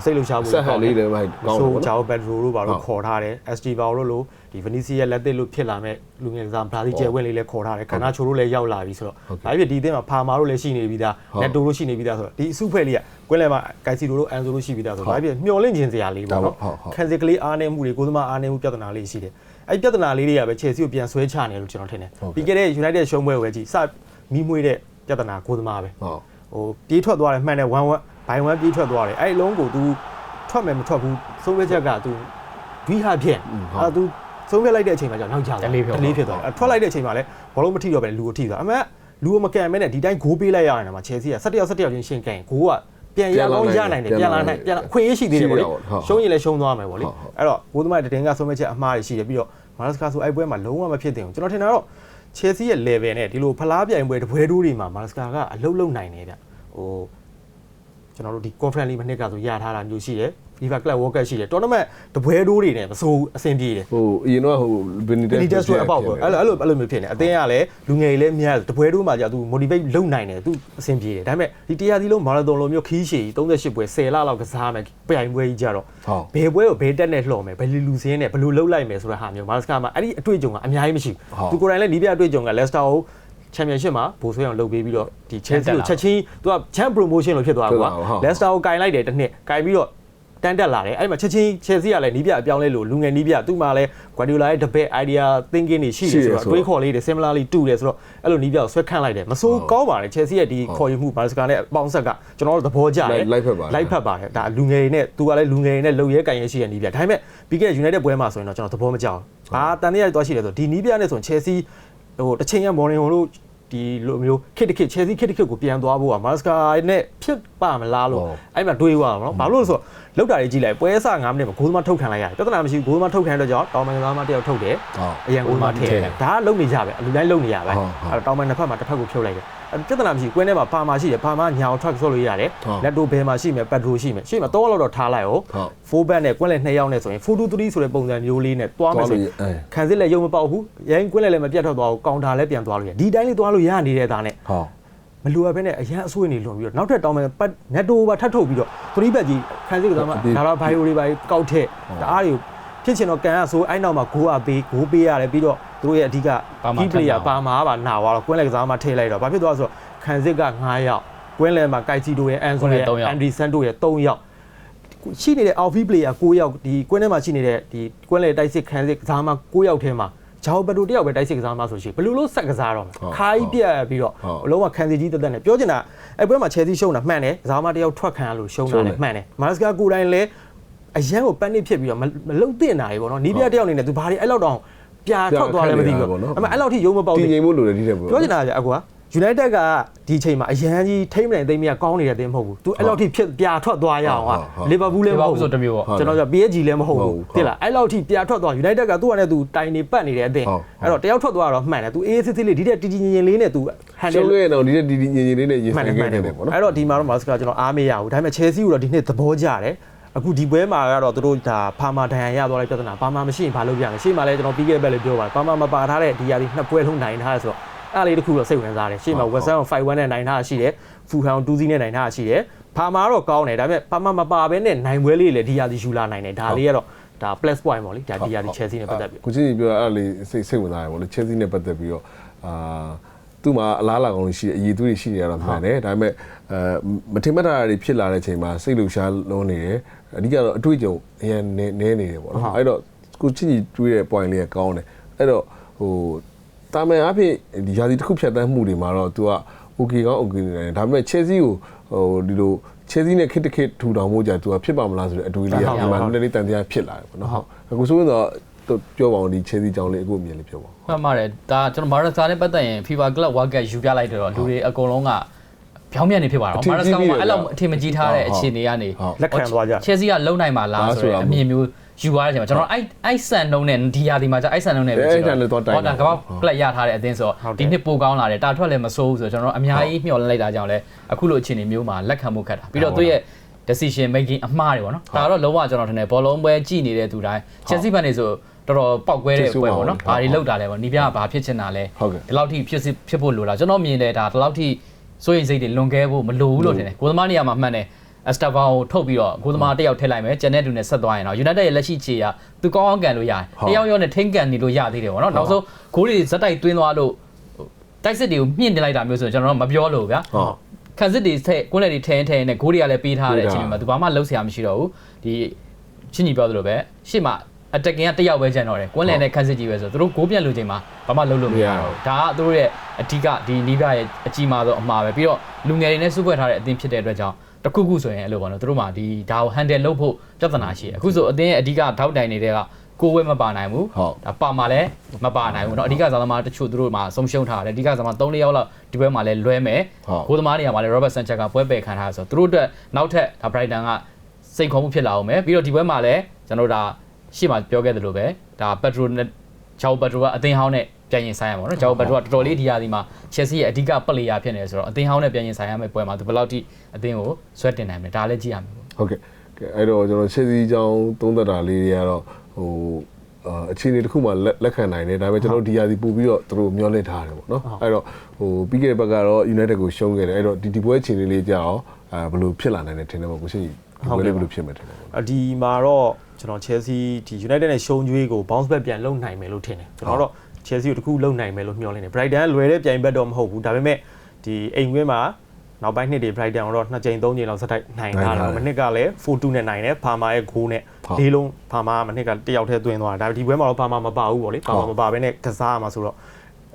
စိတ်လှုပ်ရှားမှုဆက်ဟန်လေးတွေပဲကောင်းတယ်ဆိုပေါ့ဂျာနော်ဘက်ဒရိုတို့ဘာလို့ခေါ်ထားတယ် Estival တို့လို့ဒီ Vinicius လက်သစ်လို့ဖြစ်လာမဲ့လူငယ်ကစားဘရာဇီးကျယ်ဝင်းလေးလည်းခေါ်ထားတယ်ခန္ဓာချိုတို့လည်းရောက်လာပြီဆိုတော့ဒါဖြစ်ဒီအသင်းမှာဖာမာတို့လည်းရှိနေပြီးသား Neto တို့ရှိနေပြီးသားဆိုတော့ဒီအစုဖွဲ့လေးကကွင်းလယ်မှာကိုက်စီတို့ Anzo တို့ရှိပြီးသားဆိုတော့ဒါဖြစ်မျောလင့်ခြင်းစရာလေးပေါ့နော်ခံစစ်ကလေးအားနေမှုတွေကိုသမားအားနေမှုပြဿနာလေးရှိတယ်အဲ့ပြဿနာလေးတွေကပဲ Chelsea ကိုပြန်ဆွဲချနေလို့ကျွန်တော်ထင်တယ်ပြီးခဲ့တဲ့ United ရှုံးပွဲဝယ်ကြည့်စမီးမွေးတဲ့ပြဿနာကိုသမားပဲဟုတ်ဟိုပြေးထွက်သွားတယ်မှန်တယ်1 1 ဘိုင်1ပြေးထွက်သွားတယ်အဲ့အလုံးကို तू ထွက်မယ်မထွက်ဘူးသုံးဖြတ်ချက်က तू ဒွိဟာဖြစ်အဲ့ तू သုံးဖြတ်လိုက်တဲ့အချိန်မှာကျတော့နောက်ကျသွားလေးဖြစ်သွားတယ်ထွက်လိုက်တဲ့အချိန်မှာလည်းဘောလုံးမထိတော့ပဲလူကိုထိသွားအမှန်လူကိုမကန်မဲနဲ့ဒီတိုင်းဂိုးပေးလိုက်ရရင်မှာချယ်ဆီက17ယောက်17ယောက်ချင်းရှင်းကန်ဂိုးကပြန်ရအောင်ရနိုင်တယ်ပြန်လာနိုင်ပြန်ခွင့်ရရှိသေးတယ်ဗောလေရှုံးရင်လည်းရှုံးသွားမယ်ဗောလေအဲ့တော့ဂိုးသမားတည်င်းကဆုံးဖြတ်ချက်အမှားတွေရှိတယ်ပြီးတော့မာနစကာဆိုအဲ့ပွဲမှာလုံးဝမဖြစ်သင့်ဘူးကျွန်တော်ထင်တာတော့ Chelsea ရဲ့ level နဲ့ဒီလိုဖလားပြိုင်ပွဲတပွဲတိုးတွေမှာမာနစကာကအလုံးလုံးနိုင်တယ်ဗျဟို ကျွန်တော်တို့ဒီ conference league မနှစ်ကဆိုရထားတာမျိုးရှိတယ် FIFA Club World Cup ရှိတယ် tournament တပွဲတိုးတွေနဲ့မစိုးအဆင်ပြေတယ်ဟိုအရင်တော့ဟို Benitez ဒီတက်ဆိုအပေါက်ပေါ့အဲ့လိုအဲ့လိုအဲ့လိုမျိုးဖြစ်နေအတင်းကလည်းလူငယ်တွေလည်းများတပွဲတိုးမှကြာသူ motivate လုပ်နိုင်တယ်သူအဆင်ပြေတယ်ဒါပေမဲ့ဒီတရားစီလုံးမာရသွန်လိုမျိုးခီးရှည်38ပွဲ10လလောက်ကစားမယ်ပြိုင်ပွဲကြီးကြတော့ဟုတ်ဘယ်ပွဲကိုဘယ်တက်နဲ့လှော်မယ်ဘယ်လူလူစင်းနဲ့ဘယ်လိုလှုပ်လိုက်မယ်ဆိုတဲ့ဟာမျိုးမာစကာမှာအဲ့ဒီအတွေ့အကြုံကအများကြီးမရှိဘူးသူကိုယ်တိုင်လည်းနီးပြအတွေ့အကြုံက Leicester ကို ချန်ပီယံရှစ်မှာဘိုးဆွဲအောင်လုပ်ပေးပြီးတော့ဒီ Chelsea ကိုချက်ချင်းသူက champ promotion လို့ဖြစ်သွားတာကွာ Leicester ကိုကင်လိုက်တယ်တစ်နှစ်ကင်ပြီးတော့တန်းတက်လာတယ်အဲ့မှာချက်ချင်း Chelsea ကလည်းနီးပြအပြောင်းလဲလို့လူငယ်နီးပြသူ့မှာလည်း Guardiola ရဲ့ debate idea thinking တွေရှိတယ်ဆိုတော့တွေးခေါ်လေးတွေ similarly တူတယ်ဆိုတော့အဲ့လိုနီးပြကိုဆွဲခန့်လိုက်တယ်မစိုးကောင်းပါတယ် Chelsea ရဲ့ဒီခေါ်ယူမှုဘာစကာနဲ့ပေါင်းဆက်ကကျွန်တော်တို့သဘောကျတယ်လိုက်ဖက်ပါလိုက်ဖက်ပါတယ်ဒါလူငယ်တွေနဲ့သူကလည်းလူငယ်တွေနဲ့လုံရဲကန်ရဲရှိတဲ့နီးပြဒါပေမဲ့ပြီးခဲ့တဲ့ United ပွဲမှာဆိုရင်တော့ကျွန်တော်သဘောမကျဘူးဘာတန်တရားတွေသွားရှိတယ်ဆိုဒီနီးပြနဲ့ဆိုရင် Chelsea ဟိုတစ်ချိန်က Morning ဟိုတို့ဒီလိုမျိုးခစ်တခစ် Chelsea ခစ်တခစ်ကိုပြန်သွားဖို့ကမာစကာနဲ့ဖြစ်ပါမလားလို့အဲ့မှာတွေးသွားတာနော်ဘာလို့လဲဆိုတော့ လောက်တာတွေကြည့်လိုက်ပွဲစ9မိနစ်မှာဂိုးသမားထုတ်ခံလိုက်ရတယ်ပြဿနာမရှိဘူးဂိုးသမားထုတ်ခံတဲ့ကြောင့်တောင်ပန်ကစားမတယောက်ထုတ်တယ်ဟုတ်အရင်ဂိုးသမားထည့်တယ်ဒါကလုံနေကြပဲအလူတိုင်းလုံနေရပဲဟုတ်ဟုတ်အဲ့တော့တောင်ပန်တစ်ဖက်မှာတစ်ဖက်ကိုဖြုတ်လိုက်တယ်အဲ့ပြဿနာမရှိဘူးကွင်းထဲမှာပါမာရှိတယ်ပါမာညာအောင် track ဆော့လို့ရတယ်ဟုတ်လက်တိုဘယ်မှာရှိမယ်ပက်ထရိုရှိမယ်ရှိမှာတော့လောက်တော့ထားလိုက်အောင်ဟုတ်4 back နဲ့ကွင်းလေ2ယောက်နဲ့ဆိုရင်4-2-3ဆိုတဲ့ပုံစံမျိုးလေးနဲ့တွားမယ်ဆိုရင်အဲခံစစ်လည်းရုံမပေါက်ဘူးရိုင်းကွင်းလေလည်းမပြတ်ထွက်သွားဘူးကောင်တာလည်းပြန်သွားလို့ရဒီတိုင်းလေးတွားလို့ရနေတဲ့သားနဲ့ဟုတ် မလိုအပ်ဘဲနဲ့အရန်အဆွေးနေလွန်ပြီးတော့နောက်ထပ်တောင်းမယ်ပတ်နက်တိုပါထပ်ထုတ်ပြီးတော့3ဘက်ကြီးခံစစ်ကစားမှဒါတော့ဘိုင်ယိုတွေပါကောက်ထက်တအားတွေကိုဖြစ်ချင်တော့ကန်ရဆိုအဲ့နောက်မှာဂိုးအပေးဂိုးပေးရတယ်ပြီးတော့သူတို့ရဲ့အဓိက key player ပါမာပါနာသွားတော့ကွင်းလက်ကစားမှထည့်လိုက်တော့ဘာဖြစ်သွားဆိုတော့ခံစစ်က9ယောက်ကွင်းလက်မှာကိုက်စီတိုရဲ့အန်ဆိုရဲ့အန်ဒီဆန်တိုရဲ့3ယောက်ရှိနေတဲ့ outfield player 9ယောက်ဒီကွင်းထဲမှာရှိနေတဲ့ဒီကွင်းလက်တိုက်စစ်ခံစစ်ကစားမှ9ယောက်ထဲမှာ ဂျာဝဘတ်တိုတယောက်ပဲတိုက်စစ်ကစားမှဆိုရှင်ဘယ်လိုလို့ဆက်ကစားတော့မလဲဟုတ်ခါကြီးပြက်ပြီးတော့ဟုတ်အလုံးဝခံစီကြီးတက်တက်နဲ့ပြောချင်တာအဲ့ပွဲမှာချယ်ဆီရှုံးတာမှန်တယ်ကစားမတယောက်ထွက်ခံရလို့ရှုံးတာလည်းမှန်တယ်မာစကာကိုယ်တိုင်လည်းအရန်ကိုပန်းနစ်ဖြစ်ပြီးတော့မမလုံတင်တာတွေပေါ့နော်နီးပြတယောက်အနေနဲ့သူဘာတွေအဲ့လောက်တော့ပြာထွက်သွားလည်းမသိဘူးပေါ့နော်အမှအဲ့လောက်ထိရုံးမပေါက်တည်သေးငြိမ်ဖို့လိုတယ်ဒီတဲ့ပေါ့ပြောချင်တာကြာအကွာ United ကဒီချိန်မှာအရန်ကြီးထိမ့်မနိုင်သိမ့်မရကောင်းနေတဲ့တင်းမဟုတ်ဘူး။ तू အဲ့လောက်ထိဖြစ်ပြာထွက်သွားရအောင် ဟုတ် က ဟုတ် Liverpool လည်းမဟုတ် ဆိုတမျိုးပေါ့ ဟုတ် ကျွန်တော်က PSG လည်းမဟုတ် ဟုတ် ဘူး ဟုတ် တိလားအဲ့လောက်ထိပြာထွက်သွား United ကသူ့အနေနဲ့ तू တိုင်နေပတ်နေတဲ့အသင်း ဟုတ် အဲ့တော့တယောက်ထွက်သွားတော့မှန်တယ် तू အေးစစ်စစ်လေးဒီတဲ့တီတီငင်ငင်လေးနဲ့ तू ရှုံး handle လို့ရတော့ဒီတဲ့ဒီဒီညင်ညင်လေးနဲ့ရင် မှန် ဆိုင် တယ်မှ ခဲ့ န်တယ် တယ်ပေါ့နော် အဲ့တော့ဒီမှာတော့မာစကာကျွန်တော်အားမေးရဘူးဒါပေမဲ့ Chelsea ကိုတော့ဒီနှစ်သဘောကျတယ်အခုဒီပွဲမှာကတော့သူတို့ဒါဖာမာဒန်ရန်ရသွားတဲ့ပြဿနာဘာမှမရှိရင်ဘာလုပ်ပြမလဲရှေ့မှာလည်းကျွန်တော်ပြီးခဲ့တဲ့ဘက်လေးပြောပါတယ်ဘာမှမပါထားတဲ့ဒီယာဒီနှစ်ပွဲလုံးနိုင်ထားတယ်ဆိုတော့ အဲ့လေးတစ်ခုတော့စိတ်ဝင်စားတယ်ရှေ့မှာ West Ham 5-1နဲ့နိုင်ထားတာရှိတယ် Fulham 2-0နဲ့နိုင်ထားတာရှိတယ်ဖာမာတော့ကောင်းတယ်ဒါပေမဲ့ဘာမှမပါဘဲနဲ့နိုင်ပွဲလေးလည်းဒီယာဒီယူလာနိုင်တယ်ဒါလေးကတော့ဒါ plus point ပေါ့လေဒါဒီယာဒီ Chelsea နဲ့ပတ်သက်ပြီးကိုချင်းကြီးပြောအဲ့လေးစိတ်စိတ်ဝင်စားတယ်ပေါ့လေ Chelsea နဲ့ပတ်သက်ပြီးတော့အာသူ့မှာအလားအလာကောင်းရှိအည်သွေးတွေရှိနေရတော့မှန်တယ်ဒါပေမဲ့အဲမထင်မှတ်တာတွေဖြစ်လာတဲ့အချိန်မှာစိတ်လှုပ်ရှားလုံးနေတယ်အဓိကတော့အတွေ့အကြုံအရင်နည်းနေတယ်ပေါ့နော်အဲ့တော့ကိုချင်းကြီးတွေးတဲ့ point လေးကကောင်းတယ်အဲ့တော့ဟို တာမန်အဖြစ်ဒီယာစီတစ်ခုဖြတ်တန်းမှုတွေမှာတော့ तू က okay ကောင်း okay နေတယ်ဒါပေမဲ့ Chelsea ကိုဟိုဒီလို Chelsea နဲ့ခစ်တခစ်ထူထောင်မှုကြ तू ကဖြစ်ပါမလားဆိုတဲ့အတွေးလေးကဒီမှာနည်းနည်းလေးတန်တရားဖြစ်လာတယ်ပေါ့နော်ဟုတ်အခုဆိုရင်တော့ပြောပါအောင်ဒီ Chelsea ကြောင်းလေးအခုအမြင်လေးပြောပါဦးမှန်ပါတယ်ဒါကျွန်တော်မာရစကာနဲ့ပတ်သက်ရင် FIFA Club World Cup ယူပြလိုက်တယ်တော့လူတွေအကုန်လုံးကဖြောင်းပြန်နေဖြစ်ပါတော့အထင်မာရစကြီးကာပြီးကတယ်အဲ့လောက်ဗျာအထင်မကြီးထားတဲ့ဟုတ်အခြေအနေကနေဟုတ်လက်ခံသွားကြ Chelsea ကလုံနိုင်မှာလားလားဆိုဆိုတာတဲ့အမြင်မျိုး ယူသွားတဲ့အချိန်မှာကျွန်တော်အဲ့အဲ့ဆန်နှုံးနဲ့ဒီယာဒီမှာကျအဲ့ဆန်နှုံးနဲ့ပဲအဲ့ဆန်နဲ့သွားတိုင်ဟောဒါကပောက်ကလပ်ရထားတဲ့အသင်းဆိုတော့ဟုတ်တယ်ဒီနှစ်ပိုကောင်းလာတယ်တာထွက်လည်းမစိုးဘူးဆိုတော့ကျွန်တော်တို့အများကြီးမျှော်လင့်လိုက်တာကြောင့်လဲအခုလိုအခြေအနေမျိုးမှာလက်ခံမှုခက်တာပြီးတော့သူ့ရဲ့ decision making အမှားတွေပေါ့နော်ဒါတော့လုံးဝကျွန်တော်ထင်တယ်ဘောလုံးပွဲကြည့်နေတဲ့သူတိုင်း Chelsea ဘက်နေဆိုတော်တော်ပောက်ကွဲတဲ့ပွဲပေါ့နော်ဘာတွေလောက်တာလဲပေါ့နီးပြကဘာဖြစ်ချင်တာလဲဟုတ်ကဲ့ဒီလောက်ထိဖြစ်စစ်ဖြစ်ဖို့လိုလားကျွန်တော်မြင်တယ်ဒါဒီလောက်ထိစိုးရိမ်စိတ်တွေလွန်ကဲဖို့မလိုဘူးလို့ထင်တယ်ကိုသမားနေရာမှာမှန်တယ် အစတာဗာကိုထုတ်ပြီးတော့ကိုသမားတစ်ယောက်ထည့်လိုက်မယ်ကျန်တဲ့သူနဲ့ဆက်သွားရင်တော့ United ရဲ့လက်ရှိခြေကသူကောင်းအောင်ကန်လို့ရတယ်တယောက်ယောက်နဲ့ထိန်းကန်နေလို့ရသေးတယ်ပေါ့နော်နောက်ဆုံးဂိုးတွေဇက်တိုက်သွင်းသွားလို့တိုက်စစ်တွေကိုမြင့်တင်လိုက်တာမျိုးဆိုရင်ကျွန်တော်တို့မပြောလို့ဗျာဟုတ်ခန်းစစ်တွေထည့်ကွန်းလက်တွေထည့်ရင်ထည့်ရင်နဲ့ဂိုးတွေကလည်းပေးထားတဲ့အချိန်မှာသူဘာမှလှုပ်ရှားမရှိတော့ဘူးဒီချင်းကြီးပြောသလိုပဲရှေ့မှာ attacking ကတစ်ယောက်ပဲကျန်တော့တယ်ကွန်းလက်နဲ့ခန်းစစ်ကြီးပဲဆိုတော့သူတို့ဂိုးပြန်လို့ချိန်မှာဘာမှလှုပ်လို့မရတော့ဘူးဒါကသူတို့ရဲ့အဓိကဒီနီးပြရဲ့အကြီးမားဆုံးအမှားပဲပြီးတော့လူငယ်တွေနဲ့စုဖွဲ့ထားတဲ့အသင်းဖြစ်တဲ့အတွက်ကြောင့် တခုခုဆိုရင်အဲ့လိုပေါ့နော်သူတို့မှဒီဒါကို handle လုပ်ဖို့ပြဿနာရှိတယ်အခုဆိုအသင်းရဲ့အဓိကထောက်တိုင်နေတဲ့ကကိုဝဲမပါနိုင်ဘူး ဟုတ် ဒါပါမှာလည်းမပါနိုင်ဘူးเนาะအဓိကစားသမားတချို့သူတို့မှာဆုံးရှုံးထားတယ်အဓိကစားသမား3-4ယောက်လောက်ဒီဘက်မှာလည်းလွဲမယ် ဟုတ် ကိုသမားနေရာမှာလည်း Robert Sanchez ကပွဲပယ်ခံထားရဆိုတော့သူတို့အတွက်နောက်ထပ်ဒါ Brighton ကစိန်ခေါ်မှုဖြစ်လာအောင်မယ်ပြီးတော့ဒီပွဲမှာလည်းကျွန်တော်တို့ဒါရှေ့မှာပြောခဲ့သလိုပဲဒါ Petro နဲ့ Joao Petro ကအသင်းဟောင်းနဲ့ ပြန်ရင်ဆိုင်ရမှာနော်။ဂျာအိုဘက်တော့တော်တော်လေးဒီရာဒီမှာ Chelsea ရဲ့အဓိက player ဖြစ်နေတယ်ဆိုတော့အသင်းဟောင်းနဲ့ပြန်ရင်ဆိုင်ရမယ့်ပွဲမှာသူဘယ်လောက်ထိအသင်းကိုဆွဲတင်နိုင်မလဲဒါလည်းကြည့်ရမယ်ပေါ့။ဟုတ်ကဲ့။အဲ့တော့ကျွန်တော် Chelsea အကြောင်းသုံးသပ်တာလေးတွေကတော့ဟိုအခြေအနေတစ်ခုမှလက်ခံနိုင်တယ်ဒါပေမဲ့ကျွန်တော်ဒီရာသီပို့ပြီးတော့သူတို့မျောလင့်ထားတယ်ပေါ့နော်အဲ့တော့ဟိုပြီးခဲ့တဲ့ဘက်ကတော့ United ကိုရှုံးခဲ့တယ်အဲ့တော့ဒီဒီပွဲအခြေအနေလေးကြအောင်အဲဘယ်လိုဖြစ်လာနိုင်တယ်ထင်တယ်ပေါ့ကိုရှိဟုတ်ကဲ့ဘယ်လိုဖြစ်မှာထင်တယ်ပေါ့ဒီမှာတော့ကျွန်တော် Chelsea ဒီ United နဲ့ရှုံးကြွေးကို bounce back ပြန်လုပ်နိုင်မယ်လို့ထင်တယ်ကျွန်တော်တော့ Chelsea ကိုတခုလုပ်နိုင်မယ်လို့မျှော်လင့်တယ် Brighton လွယ်တဲ့ပြိုင်ဘက်တော့မဟုတ်ဘူးဒါပေမဲ့ဒီအိမ်ကွင်းမှာနောက်ပိုင်းနှစ်တွေ Brighton ကိုတော့2ချိန်3ချိန်လောက်စတိုက်နိုင်တာလားမနစ်ကလည်း4-2နဲ့နိုင်တယ်ဖာမာရဲ့ဂိုးနဲ့လေးလုံးဖာမာကမနစ်ကတယောက်တည်းသွင်းသွားတာဒါဒီပွဲမှာတော့ဖာမာမပါဘူးပေါ့လေဖာမာမပါဘဲနဲ့ကစားရမှာဆိုတော့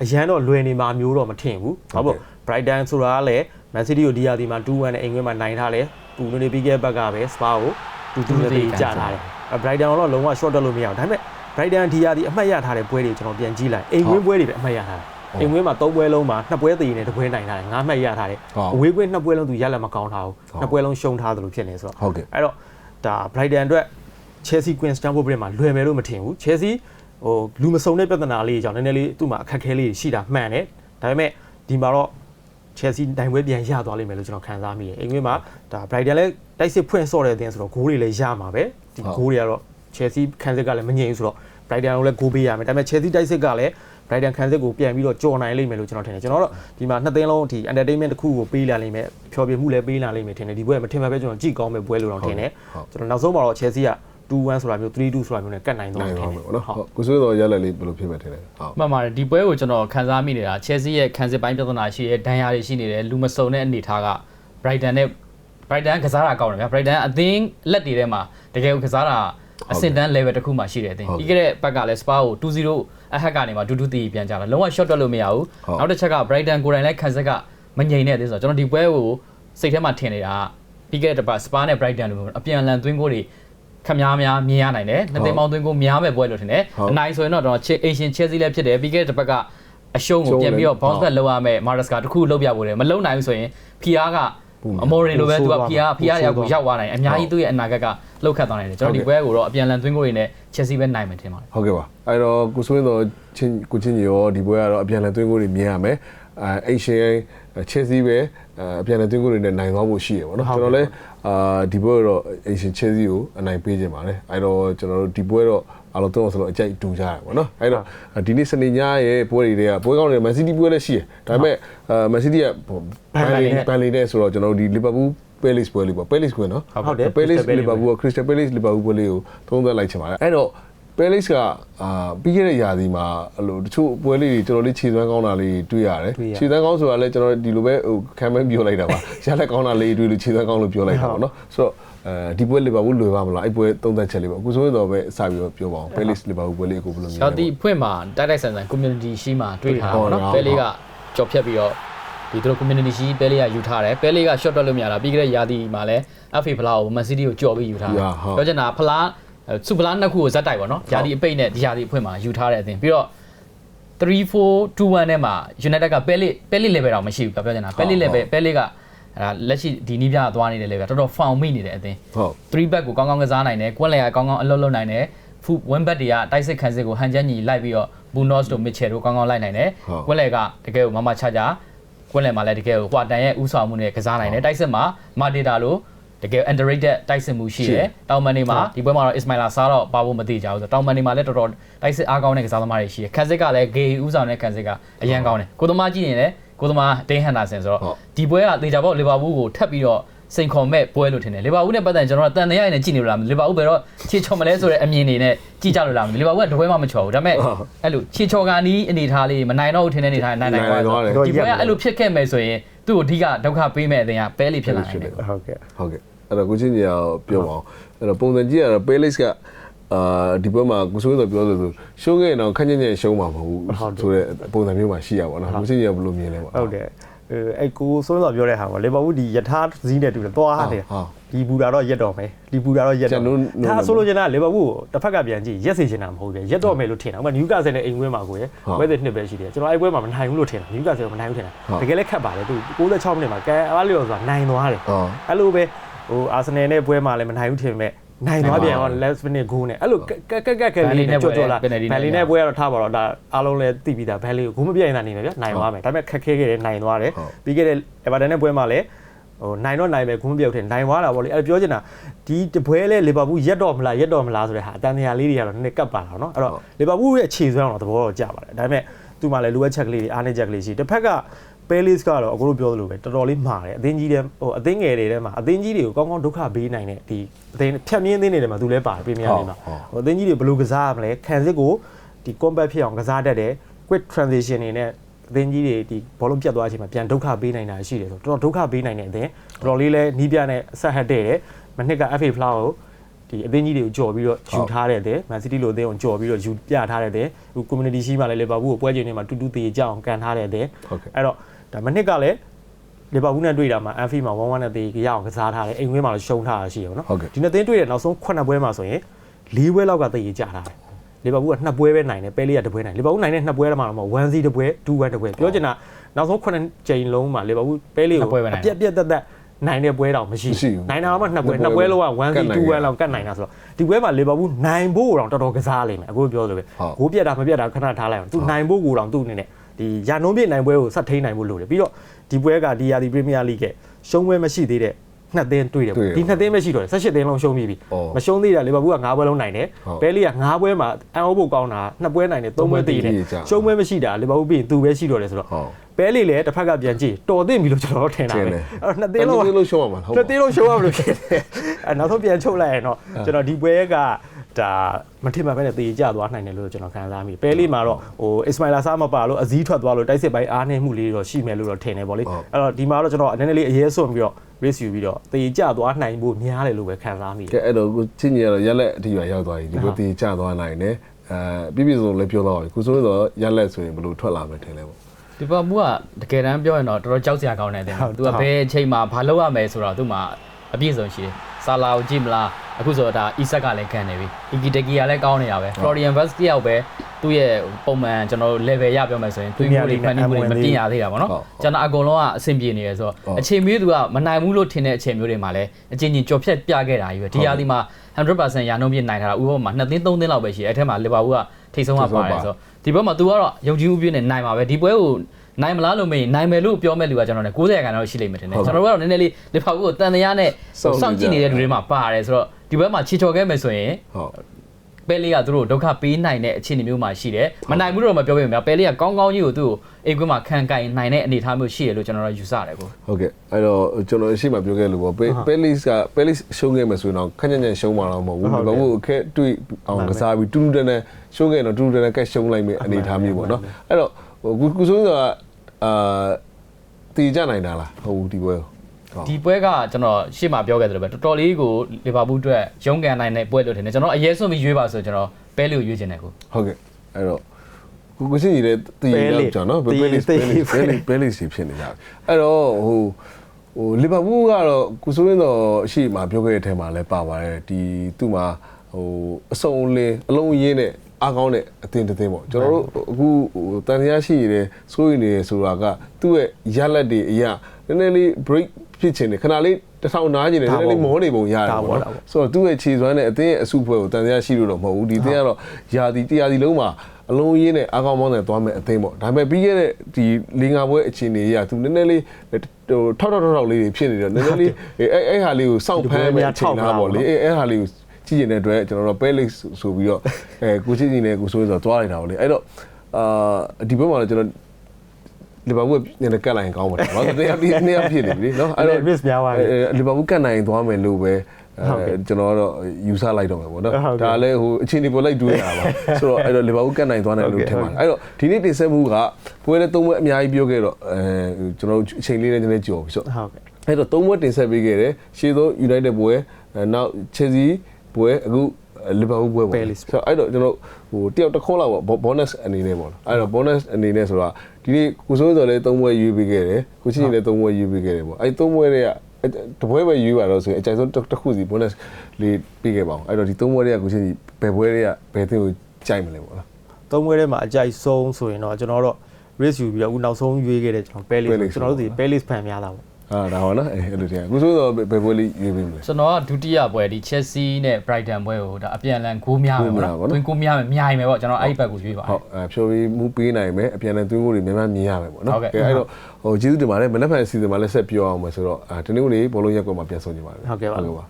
အရန်တော့လွယ်နေမှာမျိုးတော့မထင်ဘူးဟုတ်ပေါ့ Brighton ဆိုတာကလည်း Man City ကိုဒီယာဒီမှာ2-1နဲ့အိမ်ကွင်းမှာနိုင်ထားတယ်ပူနေနေပြီးခဲ့ဘက်ကပဲ Spa ကို2-2နဲ့ပြီးကြာထားတယ်အဲ Brighton တော့လုံးဝ short တက်လို့မရဘူးဒါပေမဲ့ Brighton ဒီရာဒီအမှတ်ရထားတဲ့ပွဲတွေကျွန်တော်ပြန်ကြည့်လိုက်အိမ်ဝင်းပွဲတွေပဲအမှတ်ရထားတယ်အိမ်ဝင်းမှာ3ပွဲလုံးမှာ2ပွဲတည်နေတစ်ပွဲနိုင်ထားတယ်5မှတ်ရထားတယ်အဝေးကွင်း2ပွဲလုံးသူရလက်မကောင်းထားဘူး2ပွဲလုံးရှုံးထားသလိုဖြစ်နေဆိုတော့ဟုတ်ကဲ့အဲ့တော့ဒါ Brighton အတွက် Chelsea Queen Stamford Bridge မှာလွယ်မယ်လို့မထင်ဘူး Chelsea ဟိုလူမစုံတဲ့ပြဿနာလေးကြောင့်နည်းနည်းလေးသူ့မှာအခက်အခဲလေးရှိတာမှန်တယ်ဒါပေမဲ့ဒီမှာတော့ Chelsea နိုင်ပွဲပြန်ရသွားလိမ့်မယ်လို့ကျွန်တော်ခန်းစားမိတယ်အိမ်ဝင်းမှာဒါ Brighton လည်းတိုက်စစ်ဖွင့်ဆော့တဲ့အတင်းဆိုတော့ဂိုးတွေလည်းရမှာပဲဒီဂိုးတွေကတော့ Chelsea ခန်းစစ်ကလည်းမငြိမ်ဘူးဆိုတော့ Brighton ကိုလည်းဂိုးပေးရမယ်ဒါပေမဲ့ Chelsea တိုက်စစ်ကလည်း Brighton ခန်းစစ်ကိုပြန်ပြီးတော့ကြော်နိုင်လိမ့်မယ်လို့ကျွန်တော်ထင်တယ်ကျွန်တော်တို့ဒီမှာနှစ်သိန်းလုံးဒီ entertainment တစ်ခုကိုပေးလာလိမ့်မယ်ဖျော်ဖြေမှုလည်းပေးလာလိမ့်မယ်ထင်တယ်ဒီပွဲကမထင်မှပဲကျွန်တော်ကြည့်ကောင်းမဲ့ပွဲလို့တော့ထင်တယ်ကျွန်တော်နောက်ဆုံးမှာတော့ Chelsea က2-1ဆိုတာမျိုး3-2ဆိုတာမျိုးနဲ့ကတ်နိုင်တော့နိုင်ထပါင်မယ်တယ်ပေါ့နော်ဟုတ်ကိုဆိုတော့ရလက်လေးဘယ်လိုဖြစ်မယ်ထင်တယ်ဟုတ်မှန်ပါတယ်ဒီပွဲကိုကျွန်တော်ခန်းစားမိနေတာ Chelsea ရဲ့ခန်းစစ်ပိုင်းပြဿနာရှိတဲ့ဒဏ်ရာတွေရှိနေတယ်လူမစုံတဲ့အနေအထားက Brighton နဲ့ Brighton ကစားတာကောင်းတယ်ဗျာ Brighton အသင်းလက်တွေထဲမှာတကယ်ကိုကစားတာ အဆင့်တန်း level တစ်ခုမှရှိတယ်အသင်းပြီးခဲ့တဲ့ဘက်ကလည်း Spa ကို2-0အဟက်ကနေမှဒူးဒူးတီပြန်ကြတာလုံးဝ shot တွက်လို့မရဘူးဟုတ်နောက်တစ်ချက်က Brighton ကိုယ်တိုင်လည်းခံဆက်ကမငြိမ်တဲ့အသေးဆိုတော့ကျွန်တော်ဒီပွဲကိုစိတ်ထဲမှာထင်နေတာကပြီးခဲ့တဲ့တစ်ပတ် Spa နဲ့ Brighton လို့အပြန်အလှန်သွင်းကိုတွေခမားများမြင်ရနိုင်တယ်နှစ်သိန်းပေါင်းသွင်းကိုများမဲ့ပွဲလို့ထင်တယ်ဟုတ်အနိုင်ဆိုရင်တော့ကျွန်တော် Asian Chelsea လည်းဖြစ်တယ်ပြီးခဲ့တဲ့တစ်ပတ်ကအရှုံးကိုပြန်ပြီးတော့ bounce back လုပ်ရမယ် Maresca တခုလုပ်ပြဖို့တယ်မလုပ်နိုင်ဘူးဆိုရင် PR က အမော်ရီလိုပဲသူက PR PR ရောက်ကိုရောက်သွားနိုင်အများကြီးသူ့ရဲ့အနာဂတ်ကလှုပ်ခတ်သွားနိုင်တယ်ကျွန်တော်ဒီပွဲကိုတော့အပြန်လန်သွင်းကိုတွေနဲ့ Chelsea ပဲနိုင်မယ်ထင်ပါတယ်ဟုတ်ကဲ့ပါအဲ့တော့ကိုစိုးရင်တော့ချင်းကိုချင်းကြီးရောဒီပွဲကတော့အပြန်အလှန်သွင်းကိုတွေမြင်ရမယ် အဲအိရှင်ချယ်ဆီပဲအပြန်အလှန်သွင်းကိုတွေနဲ့နိုင်သွားဖို့ရှိရပါတော့ကျွန်တော်လည်းအာဒီပွဲတော့အိရှင်ချယ်ဆီကိုအနိုင်ပေးခြင်းပါတယ်အဲ့တော့ကျွန်တော်တို့ဒီပွဲတော့အားလုံးသုံးအောင်ဆိုတော့အကြိုက်တူကြရပါတော့အဲ့တော့ဒီနေ့စနေညရဲ့ပွဲတွေကပွဲကောင်းတယ်မန်စီးတီးပွဲလည်းရှိတယ်ဒါပေမဲ့အာမန်စီးတီးကဘန်လီဘန်လီနဲ့ဆိုတော့ကျွန်တော်တို့ဒီလီဗာပူးပဲလစ်ပွဲလေးပေါ့ပဲလစ်ကွင်းနော်ဟုတ်တယ်ပဲလစ် Crystal Palace လီဗာပူးကခရစ္စတယ်ပဲလစ်လီဗာပူးပွဲလေးကိုသုံးသပ်လိုက်ချင်ပါတယ်အဲ့တော့ ပဲလစ်ကအာပြီးခဲ့တဲ့ရာသီမှာအဲ့လိုတချို့ပွဲလေးတွေတော်တော်လေးခြေသွမ်းကောင်းတာလေးတွေ့ရတယ်တွေ့ရခြေသွမ်းကောင်းဆိုတာလည်းကျွန်တော်ဒီလိုပဲဟိုခံမဲပြောလိုက်တာပါရလက်ကောင်းတာလေးတွေ့လို့ခြေသွမ်းကောင်းလို့ပြောလိုက်တာပါနော်ဆိုတော့အဲဒီပွဲလီဗာပူးလွယ်ပါမလားအဲ့ပွဲသုံးသက်ချက်လေးပေါ့အခုဆိုရင်တော့ပဲစပြီးတော့ပြောပါအောင်ပဲလစ်လီဗာပူးပွဲလေးကိုဘယ်လိုမြင်လဲ။တော့ဒီဖွင့်မှာတိုက်တိုက်ဆန်ဆန် community ရှိမှတွေ့ထားတာပေါ့နော်ဟုတ်။ပဲလေးကကြော်ဖြတ်ပြီးတော့ဒီတို့ community ရှိပဲလေးကယူထားတယ်။ပဲလေးက shot တွက်လို့မရတာပြီးခဲ့တဲ့ရာသီမှာလည်း FA ဖလားကို Man City ကိုကြော်ပြီးယူထားတယ်ရာဟုတ်။ပြောချင်တာဖလား စုဖလားနှစ်ခုကိုဇက်တိုက်ပေါ့နော်။ရာသီအပိတ်နဲ့ဒီရာသီအဖွင့်မှာယူထားတဲ့အတင်ပြီးတော့3-4-2-1နဲ့မှာ United ကပဲလေးပဲလေး level တော့မရှိဘူးပြောချင်တာပဲလေး level ပဲလေးကအဲဒါလက်ရှိဒီနီးပြသွားနေတဲ့ level တော်တော် foul မိနေတဲ့အတင်ဟုတ်3 back ကိုကောင်းကောင်းကစားနိုင်တယ်ကွက်လေကကောင်းကောင်းအလုပ်လုပ်နိုင်တယ်ဖူ one back တွေကတိုက်စစ်ခံစစ်ကိုဟန်ချက်ညီလိုက်ပြီးတော့ Bunos တို့ Mitchell တို့ကောင်းကောင်းလိုက်နိုင်တယ်ဟုတ်ကွက်လေကတကယ်ကိုမမချချကွက်လေမှာလည်းတကယ်ကိုဟွာတန်ရဲ့ဥဆောင်မှုနဲ့ကစားနိုင်တယ်တိုက်စစ်မှာ Mateta လို့ တကယ် underrated တိုက်စစ်မှုရှိရှိတတယ်ယ်တောင်မန်နေမှာဒီပွဲမှာတော့ Ismaila Sarr တော့ပါဖို့မသိကြဘူးဆိုတော့တောင်မန်နေမှာလည်းတော်တော်တိုက်စစ်အားကောင်းတဲ့ကစားသမားတွေရှိတယ်ခန်းစစ်ကလည်း gay ဥဆောင်တဲ့ခန်းစစ်ကအရန်ကောင်းတယ်ကိုသမားကြည့်ရင်လည်းကိုသမား Dane Henderson ဆိုတော့ဟုတ်ဒီပွဲကတေချာပေါ့လီဗာပူးကိုထပ်ပြီးတော့ စိန်ခေါ်မဲ့ပွဲလို့ထင်တယ်လီဗာပူးနဲ့ပတ်သက်ရင်ကျွန်တော်ကတန်တရားရည်နဲ့ကြည့်နေလို့လားလီဗာပူးဘယ်တော့ခြေချော်မလဲဆိုတဲ့အမြင်တွေနဲ့ကြည့်ကြလို့လားလီဗာပူးကတပွဲမှမချော်ဘူးဒါပေမဲ့ဟုတ်အဲ့လိုခြေချော်ကနီးအနေထားလေးမနိုင်တော့ဘူးထင်တဲ့အနေထားနဲ့နိုင်နိုင်သွားနိုင်တယ်သွားတယ်ဒီပွဲကအဲ့လိုဖြစ်ခဲ့မယ်ဆိုရင်သူ့ကိုအဓိကဒုက္ခပေးမဲ့အတင်ကပဲလေးဖြစ်လာနိုင်တယ်ဟုတ်ကဲ့ဟုတ်ကဲ့အဲ့တော့ကိုချင်းကြီးရောပြောပါအောင်အဲ့တော့ပုံစံကြည့်ရတော့ပဲလစ်ကအာဒီပွဲမှာကိုစိုးရင်တော့ပြောဆိုဆိုရှုံးခဲ့ရင်တော့ခက်ညက်ညက်ရှုံးမှာမဟုတ်ဘူးဆိုတဲ့ပုံစံမျိုးမှာရှိရပါတော့ကိုချင်းကြီးကဘယ်လိုမြင်လဲပေါ့ဟုတ်တယ် အဲအဲ့ကိုစိုးစောပြောတဲ့ဟာပေါ့လေဘာဘူးဒီယထာဇီးနဲ့တူတယ်သွားတယ်ဟုတ်ဒီဘူတာတော့ရက်တော့မယ်ဒီဘူတာတော့ရက်ကျွန်တော့တော်တို့ဒါဆိုလို့ချင်တာလေဘာဘူးကိုတစ်ဖက်ကပြန်ကြည့်ရက်စေချင်တာမဟုတ်ဘူးရက်တော့မယ်လို့ထင်တာဥပမာနယူကာဆယ်နဲ့အိမ်ဝင်းမှာကိုရဟုတ်ဝဲတဲ့နှစ်ပဲရှိတယ်ကျွန်တော်အဲ့ပွဲမှာမနိုင်ဘူးလို့ထင်တာနယူကာဆယ်ကမနိုင်ဘူးထင်တာဟုတ်တကယ်လည်းခက်ပါတယ်သူ66မိနစ်မှာကဲအားလျော်ဆိုတာနိုင်သွားတယ်ဟုတ်အဲ့လိုပဲဟိုအာဆင်နယ်နဲ့ပွဲမှာလည်းမနိုင်ဘူးထင်ပေမဲ့ နိုင်သွားပြန်တော့ last minute goal နဲ့အဲ့လိုကက်ကက်ကက်ကလေးနဲ့ကြော့ကြော့လာဘယ်လီနဲ့ပွဲကတော့ထားပါတော့ဒါအားလုံးလည်းသိပြီးသားဘယ်လီကိုဂိုးမပြတ်ရင်သာနေမယ်ဗျနိုင်သွားမယ်ဒါပေမဲ့ခက်ခဲခဲ့တယ်နိုင်သွားတယ် ဟုတ် ပြီးခဲ့တဲ့ Everton နဲ့ပွဲမှာလည်းဟိုနိုင်တော့နိုင်မယ်ဂုံးပြုတ်တယ်နိုင်သွားတာဗောလေအဲ့ပြောချင်တာဒီတပွဲလဲလီဗာပူးရက်တော့မလားရက်တော့မလားဆိုတဲ့ဟာအတန်တရားလေးတွေကတော့နည်းနည်းကပ်ပါတော့เนาะအဲ့တော့လီဗာပူးရဲ့ခြေစွမ်းတော့သဘောတော့ကျပါတယ်ဒါပေမဲ့သူ့မှာလည်းလိုအပ်ချက်ကလေးတွေအားနည်းချက်ကလေးရှိတစ်ဖက်က ပဲလစ်ကတော့အခုလိုပြောသလိုပဲတော်တော်လေးမှားတယ်အသင်းကြီးတွေဟိုအသင်းငယ်တွေထဲမှာအသင်းကြီးတွေကိုကောင်းကောင်းဒုက္ခပေးနိုင်တဲ့ဒီအသင်းဖြတ်မြင်းအသင်းတွေထဲမှာသူလည်းပါတယ်ပရီးမီးယားလိမှာဟိုအသင်းကြီးတွေဘယ်လိုကစားရမလဲခံစစ်ကိုဒီ combat ဖြစ်အောင်ကစားတတ်တယ် quick transition တွေနဲ့အသင်းကြီးတွေဒီဘောလုံးပြတ်သွားတဲ့အချိန်မှာပြန်ဒုက္ခပေးနိုင်တာရှိတယ်ဆိုတော့တော်တော်ဒုက္ခပေးနိုင်တဲ့အသင်းတော်တော်လေးလဲနီးပြနဲ့ဆက်ဟတ်တဲ့တယ်မနှစ်က FA Flower ကိုဒီအသင်းကြီးတွေကိုကြော်ပြီးတော့ယူထားတဲ့တဲ့ Man City လိုအသင်းကိုကြော်ပြီးတော့ယူပြထားတဲ့တဲ့ဟို community ရှိမှလည်း Liverpool ကိုပွဲချိန်တွေမှာတူတူသေးကြအောင်ကန်ထားတဲ့တဲ့ဟုတ်ကဲ့အဲ့တော့ ဒါမနှစ်ကလည်းလီဗာပူးနဲ့တွေ့တာမှာအန်ဖီမှာ1-1နဲ့တေးရအောင်ကစားထားတယ်အိမ်ဝင်းမှာလည်းရှုံးထားတာရှိရပါတော့ဟုတ်ကဲ့ဒီနှစ်သင်းတွေ့တဲ့နောက်ဆုံး9ပွဲမှာဆိုရင်၄ပွဲလောက်ကတေးရကြထားတယ်လီဗာပူးက2ပွဲပဲနိုင်တယ်ပဲလေးက1ပွဲနိုင်လီဗာပူးနိုင်တဲ့2ပွဲတည်းမှာတော့1-0တပွဲ2-1တပွဲပြောချင်တာနောက်ဆုံး9ချိန်လုံးမှာလီဗာပူးပဲလေးကိုအပြက်ပြက်တက်တက်နိုင်တဲ့ပွဲတော့မရှိမရှိဘူးနိုင်တာမှ2ပွဲနှစ်2ပွဲပွဲလောက်ကကတ်နိုင်တယ်1-2 1လောက်ကတ်နိုင်တာဆိုတော့ဒီပွဲမှာလီဗာပူးနိုင်ဖို့တော့တော်တော်ကစားလိမ့်မယ်အခုပြောသလိုပဲဟုတ်ဂိုးပြတ်တာမပြတ်တာခဏထားလိုက်အောင်သူနိုင်ဖို့ကိုတော့သူ့အနေနဲ့ ဒီရာနှုံးပြည့်နိုင်ပွဲကိုဆက်ထိန်းနိုင်ဖို့လိုတယ်ပြီးတော့ဒီပွဲကဒီယာဒီပရီးမီးယားလိဂ်ကရှုံးပွဲမရှိသေးတဲ့နှစ်သင်းတွေ့တယ်တွေ့ပေါ့တယ်ဒီနှစ်သင်းမရှိတော့တယ်18သင်းလုံးရှုံးပြီးပြီအော်မရှုံးသေးတာလီဗာပူးက9ပွဲလုံးနိုင်တယ်ဟုတ်ဘဲလီက9ပွဲမှာအန်အိုးဖို့ကောင်းတာနှစ်ပွဲနိုင်တယ်3ပွဲတည်တယ်သုံးပွဲတည်ကြရှုံးပွဲမရှိတာလီဗာပူးပြီးရင်သူပဲရှိတော့တယ်ဆိုတော့ ဟုတ်ဘဲလီလည်းတစ်ဖက်ကပြန်ကြည့်တော်သိပြီလို့ကျွန်တော်တို့ထင်တာထင်ပဲတယ်အဲ့တော့နှစ်သင်းလုံးကတင်းလို့ရှုံးရမှာဟုတ်နှစ်သေးလုံးရှုံးရမလို့ဖြစ်တယ်အဲနောက်ဆုံးပြန်ချုပ်လိုက်ရင်တော့ကျွန်တော်ဒီပွဲကဒါမထင်မှန်ပဲနဲ့တေးကြသွားနိုင်တယ်လို့ကျွန်တော်ခံစားမိပဲလေးမှာတော့ဟိုအစ္စမိုင်လာဆာမပါလို့အစည်းထွက်သွားလို့တိုက်စစ်ပိုင်းအားနည်းမှုလေးတော့ရှိမယ်လို့တော့ထင်တယ်ဗောလေဟုတ်အဲ့တော့ဒီမှာတော့ကျွန်တော်အနေနဲ့လေးအရေးစွန့်ပြီးတော့ race ယူပြီးတော့တေးကြသွားနိုင်ဖို့များတယ်လို့ပဲခံစားမိတယ်ကဲအဲ့တော့ကိုချင်းကြီးကတော့ရက်လက်အထိပါရောက်သွားပြီဒီလိုတည်ကျသွားနိုင်တယ်အဲပြည့်ပြည့်စုံစုံလည်းပြောတော့ပြီကိုစိုးတော့ရလက်ဆိုရင်ဘယ်လိုထွက်လာမယ်ထင်လဲပေါ့ ဒီပေါ်မူကတကယ်တမ်းပြောရင်တော့တော်တော်ကြောက်စရာကောင်းတယ်တဲ့သူကဘယ်အချိန်မှာဘာလုပ်ရမယ်ဆိုတော့သူ့မှာအပြည့်စုံရှိတယ်ဆာလာကိုကြည့်မလားအခုဆိုတော့ဒါအီဆက်ကလည်းကန်နေပြီအီကီတကီကလည်းကောင်းနေတာပဲ Florian Vaz တယောက်ပဲသူ့ရဲ့ပုံမှန်ကျွန်တော်တို့ level ရပြောမယ်ဆိုရင်သူ့မျိုးတွေဖန်တီးမှုတွေမတင်ရသေးတာပေါ့နော်ကျွန်တော်အကုန်လုံးကအဆင်ပြေနေရဆိုတော့အချိန်မျိုးသူကမနိုင်ဘူးလို့ထင်တဲ့အချိန်မျိုးတွေမှာလည်းအချင်းချင်းကြော်ဖြတ်ပြခဲ့တာကြီးပဲဒီရာသီမှာ100%ရာနှုန်းပြည့်နိုင်တာဥပမာ2သင်း3သင်းလောက်ပဲရှိတယ်အဲ့ထက်မှာလီဗာပူးကထိတ်ဆုံးကပါတယ်ဆိုတော့ ဒီဘက်မှာ तू ကတော့ယုံကြည်မှုပြည့်နဲ့နိုင်ပါပဲဒီပွဲကိုနိုင်မလားလို့မေးနိုင်မယ်လို့ပြောမဲ့လူကကျွန်တော်လည်း90ခန်းတော့ရှိလိမ့်မယ်ထင်တယ်ကျွန်တော်တို့ကတော့နည်းနည်းလေးလီဗာပူးကိုတန်တရားနဲ့စောင့်ကြည့်နေတဲ့လူတွေမှာပါတယ်ဆိုတော့ဒီဘက်မှာချီချော်ခဲ့မယ်ဆိုရင်ဟုတ် ပဲလေးကသူတို့ဒုက္ခပေးနိုင်တဲ့အခြေအနေမျိုးမှာရှိတယ်မနိုင်ဘူးတော့မပြောပြဘူးများပဲလေးကကောင်းကောင်းကြီးကိုသူ့ကိုအိမ်ကွင်းမှာခံကင်နိုင်တဲ့အနေအထားမျိုးရှိတယ်လို့ကျွန်တော်တို့ယူဆတယ်ကိုဟုတ်ကဲ့အဲ့တော့ကျွန်တော်ရှိမှပြောခဲ့လို့ပေါ့ပဲလစ်ကပဲလစ်ရှုံးခဲ့မယ်ဆိုရင်တော့ခက်ညံ့ညံ့ရှုံးမှာတော့မဟုတ်ဘူးဘာလို့အခက်တွေ့အောင်ကစားပြီးတူတူတန်းတန်းရှုံးခဲ့တော့တူတူတန်းတန်းကက်ရှုံးလိုက်မယ်အနေထားမျိုးပေါ့နော်အဲ့တော့ကိုကိုစိုးကအာတည်ကြနိုင်တာလားဟုတ်ဘူးဒီပွဲဟုတ် ဒီပွဲကကျွန်တော်ရှေ့မှာပြောခဲ့သလိုပဲတော်တော်လေးကိုလီဗာပူးအတွက်ရုန်းကန်နိုင်တဲ့ပွဲလို့ထင်တယ်ကျွန်တော်အရေးဆုံးပြီးရွေးပါဆိုကျွန်တော်ပဲလေးကိုရွေးချင်တယ်ကိုဟုတ်ကဲ့အဲ့တော့ကိုကိုရှိနေတဲ့တည်ရောက်ကြနော်ပဲလစ်ပဲလစ်ပဲလစ်ပဲလစ်ဖြစ်နေကြအဲ့တော့ဟိုဟိုလီဗာပူးကတော့ကိုစိုးရင်တော့အရှိမှပြောခဲ့တဲ့အထက်မှာလည်းပါပါတယ်ဒီသူ့မှာဟိုအစုံလင်းအလုံးရင်းနဲ့အားကောင်းတဲ့အတင်းတင်းပေါ့ကျွန်တော်တို့အခုဟိုတန်တရားရှိရတဲ့စိုးရင်နေဆိုတာကသူ့ရဲ့ရလက်တွေအရာနည်းနည်းလေး break ဖြစ်ချင်တယ်ခဏလေးတစ်ထောင်နားကျင်တယ်နည်းနည်းလေးမောနေပုံရတယ်ပေါ့နော်ဆိုတော့သူ့ရဲ့ခြေစွမ်းနဲ့အတင်းရဲ့အစုဖွဲ့ကိုတန်တရားရှိလို့တော့မဟုတ်ဘူးဒီတင်းကတော့ယာတီတရားစီလုံးမှာအလုံးရင်းနဲ့အားကောင်းမောင်းနဲ့သွားမယ်အသိပေါ့ဒါပေမဲ့ပြီးခဲ့တဲ့ဒီလင်္ကာပွဲအခြေအနေကြီးကသူနည်းနည်းလေးဟိုထောက်ထောက်ထောက်ထောက်လေးတွေဖြစ်နေတော့နည်းနည်းလေးအဲ့အဲ့ဟာလေးကိုစောင့်ဖမ်းမယ်အချိန်လားပေါ့လေအဲ့အဲ့ဟာလေးကိုကြည့်နေတဲ့အတွက်ကျွန်တော်တို့ပဲလိတ်ဆိုပြီးတော့အဲကိုချင်းချင်းနဲ့ကိုဆိုးဆိုသွားနေတာပေါ့လေအဲ့တော့အာဒီဘက်မှာတော့ကျွန်တော် လီဗာပူးညနေကတ်လိုက်ရင်ကောင်းပါတယ်။ဘာလို့လဲ။နှစ်ယောက်ဖြစ်နေပြီနော်။အဲ့တော့ risk များပါတယ်လီဗာပူးကတ်နိုင်သွားမယ်လို့ပဲအဲကျွန်တော်ကတော့ယူဆလိုက်တော့မယ်ပေါ့နော်ဟုတ်ကဲ့ဒါလည်းဟိုအချိန်ဒီပေါ်လိုက်တွေးတာပါဆိုတော့အဲ့တော့လီဗာပူးကတ်နိုင်သွားတယ်လို့ထင်ပါတယ်အဲ့တော့ဒီနေ့တင်ဆက်မှုကပွဲနဲ့သုံးပွဲအများကြီးပြောခဲ့တော့အဲကျွန်တော်တို့အချိန်လေးနဲ့နည်းနည်းကြော်ပြီဆိုတော့ဟုတ်ကဲ့အဲ့တော့သုံးပွဲတင်ဆက်ပေးခဲ့တယ်ရှေ့သော United ပွဲအဲနောက် Chelsea ပွဲအခု လီဗာပူးပွဲပေါ့ Palace ဆိုတော့အဲ့တော့ကျွန်တော်ဟိုတယောက်တစ်ခေါက်လောက်ပေါ့ bonus အနေနဲ့ပေါ့နော်အဲ့တော့ bonus အနေနဲ့ဆိုတာဒီနေ့ကိုစိုးစော်လည်းသုံးပွဲရွေးပေးခဲ့တယ်ကိုချင်းလည်းသုံးပွဲရွေးပေးခဲ့တယ်ပေါ့အဲ့သုံးပွဲတွေကတပွဲပဲရွေးပါတော့ဆိုရင်အကြိုက်ဆုံးတစ်ခုစီ bonus လေးပေးခဲ့ပါအောင်အဲ့တော့ဒီသုံးပွဲတွေကကိုချင်းဘယ်ပွဲတွေကဘယ်သင်းကိုကြိုက်မလဲပေါ့နော်သုံးပွဲထဲမှာအကြိုက်ဆုံးဆိုရင်တော့ကျွန်တော်တို့ risk ယူပြီးတော့အခုနောက်ဆုံးရွေးခဲ့တဲ့ကျွန်တော် Palace Palace ကျွန်တော်တို့ဒီ Palace ဖန်များတာပေါ့ အာဒါဟောနော်အဲ့အဲ့လိုတရားကိုစိုးစော်ဘယ်ပွဲလေးရွေးပေးမလဲကျွန်တော်ကဒုတိယပွဲဒီ Chelsea နဲ့ Brighton ပွဲကိုဒါအပြန်အလှန်ဂိုးများမယ်ပေါ့နော်တွင်ဂိုးများမယ်မြိုင်မယ်ပေါ့ကျွန်တော်အဲ့ဒီဘက်ကိုရွေးပါဟုတ်အဲဖြိုပြီးမူပေးနိုင်မယ်အပြန်အလှန်သွင်းဖို့တွေများများမြင်ရမယ်ပေါ့နော်ဟုတ်ကဲ့အဲ့တော့ဟိုကျေးဇူးတင်ပါတယ်မနေ့ဖက်အစီအစဉ်မှာလည်းဆက်ပြောအောင်မယ်ဆိုတော့အာဒီနေ့ကလေးဘောလုံးရက်ကွက်မှာပြန်ဆုံးကြပါမယ်ဟုတ်ကဲ့ပါပါ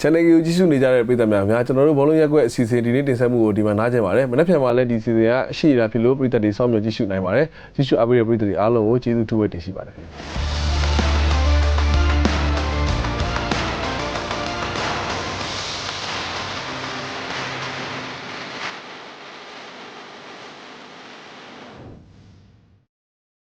channel ကိုကြည့်ရှုနေကြတဲ့ပရိသတ်များများကျွန်တော်တို့ဘောလုံးရက်ကွက်အစီအစဉ်ဒီနေ့တင်ဆက်မှုကိုဒီမှာနားကျင်ပါတယ်မနေ့ဖြန်မှာလည်းဒီအစီအစဉ်ကရှိရဖြစ်လို့ပရိသတ်တွေစောင့်မျှော်ကြည့်ရှုနိုင်ပါတယ်ကြည့်ရှုအားပေးတဲ့ပရိသတ်တွေအားလုံးကိုကျေးဇူးထူးဝဲတင်ရှိပါတယ်